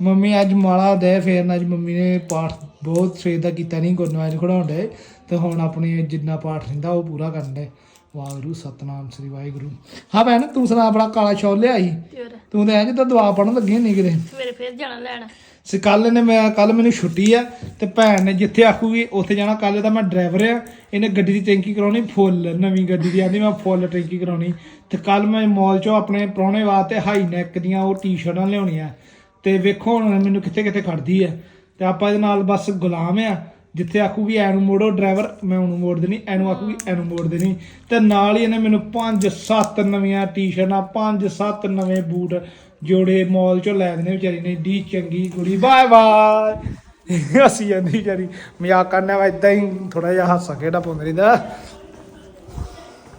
Speaker 3: ਮੰਮੀ ਅੱਜ ਮਾਲਾ ਦੇ ਫੇਰਨ ਅੱਜ ਮੰਮੀ ਨੇ ਪਾਠ ਬਹੁਤ ਸਵੇਰ ਦਾ ਕੀਤਾ ਨਹੀਂ ਗੁਰਨਵਾਜ ਖੜਾਉਣ ਦੇ ਤੇ ਹੁਣ ਆਪਣੇ ਜਿੰਨਾ ਪਾਠ ਰਹਿੰਦਾ ਉਹ ਪੂਰਾ ਕਰਨ ਦੇ ਵਾਹਿਗੁਰੂ ਸਤਨਾਮ ਸ੍ਰੀ ਵਾਹਿਗੁਰੂ। ਹਾਂ ਭੈਣ ਤੂੰ ਸੁਣਾ ਆਪਣਾ ਕਾਲਾ ਸ਼ੌਲ ਲਿਆਈ? ਤੂੰ ਤਾਂ ਐਂ ਜਿੱਦਾਂ ਦੁਆ ਪੜਨ ਲੱਗੀ ਨਹੀਂ ਕਿਤੇ।
Speaker 7: ਸਵੇਰੇ ਫੇਰ ਜਾਣਾ ਲੈਣ।
Speaker 3: ਸੀ ਕੱਲ ਨੇ ਮੈਂ ਕੱਲ ਮੈਨੂੰ ਛੁੱਟੀ ਆ ਤੇ ਭੈਣ ਨੇ ਜਿੱਥੇ ਆਖੂਗੀ ਉੱਥੇ ਜਾਣਾ। ਕੱਲ ਦਾ ਮੈਂ ਡਰਾਈਵਰ ਆ ਇਹਨੇ ਗੱਡੀ ਦੀ ਟੈਂਕੀ ਕਰਾਉਣੀ ਫੁੱਲ ਨਵੀਂ ਗੱਡੀ ਦੀ ਆਂਦੀ ਮੈਂ ਫੁੱਲ ਟੈਂਕੀ ਕਰਾਉਣੀ। ਤੇ ਕੱਲ ਮੈਂ ਮਾਲ ਚੋਂ ਆਪਣੇ ਪ੍ਰਾਹੁਣੇ ਵਾਸਤੇ ਹਾਈ ਨੈਕ ਦੀਆਂ ਉਹ ਟੀ-ਸ਼ਰਟਾਂ ਲਿਆਉਣੀਆਂ। ਤੇ ਵੇਖੋ ਹੁਣ ਮੈਨੂੰ ਕਿੱਥੇ ਕਿੱਥੇ ਖੜਦੀ ਆ। ਤੇ ਆਪਾਂ ਇਹਦੇ ਨਾਲ ਬਸ ਗੁਲਾਮ ਆ। ਜਿੱਥੇ ਆਖੂਗੀ ਐਨੂੰ ਮੋੜੋ ਡਰਾਈਵਰ ਮੈਂ ਉਹਨੂੰ ਮੋੜ ਦੇਣੀ, ਐਨੂੰ ਆਖੂਗੀ ਐਨੂੰ ਮੋੜ ਦੇਣੀ। ਤੇ ਨਾਲ ਹੀ ਇਹਨੇ ਮੈਨੂੰ 5-7 ਨਵੀਆਂ ਟੀ-ਸ਼ਰਟਾਂ 5-7 ਨਵੇਂ ਬੂਟ ਜੋੜੇ ਮਾਲ ਚੋਂ ਲੈ ਦੇਣੇ ਵਿਚਾਰੀ ਨੇ। ਡੀ ਚੰਗੀ ਕੁੜੀ, ਬਾਏ ਬਾਏ। ਅਸੀਂ ਜਾਂਦੀ ਵਿਚਾਰੀ। ਮਜ਼ਾਕ ਕਰਨਾ ਵਾ ਇਦਾਂ ਹੀ ਥੋੜਾ ਜਿਹਾ ਹਾਸਾ ਖੇਡਾ ਪਾਉਂਦੀ ਰਹਿੰਦਾ।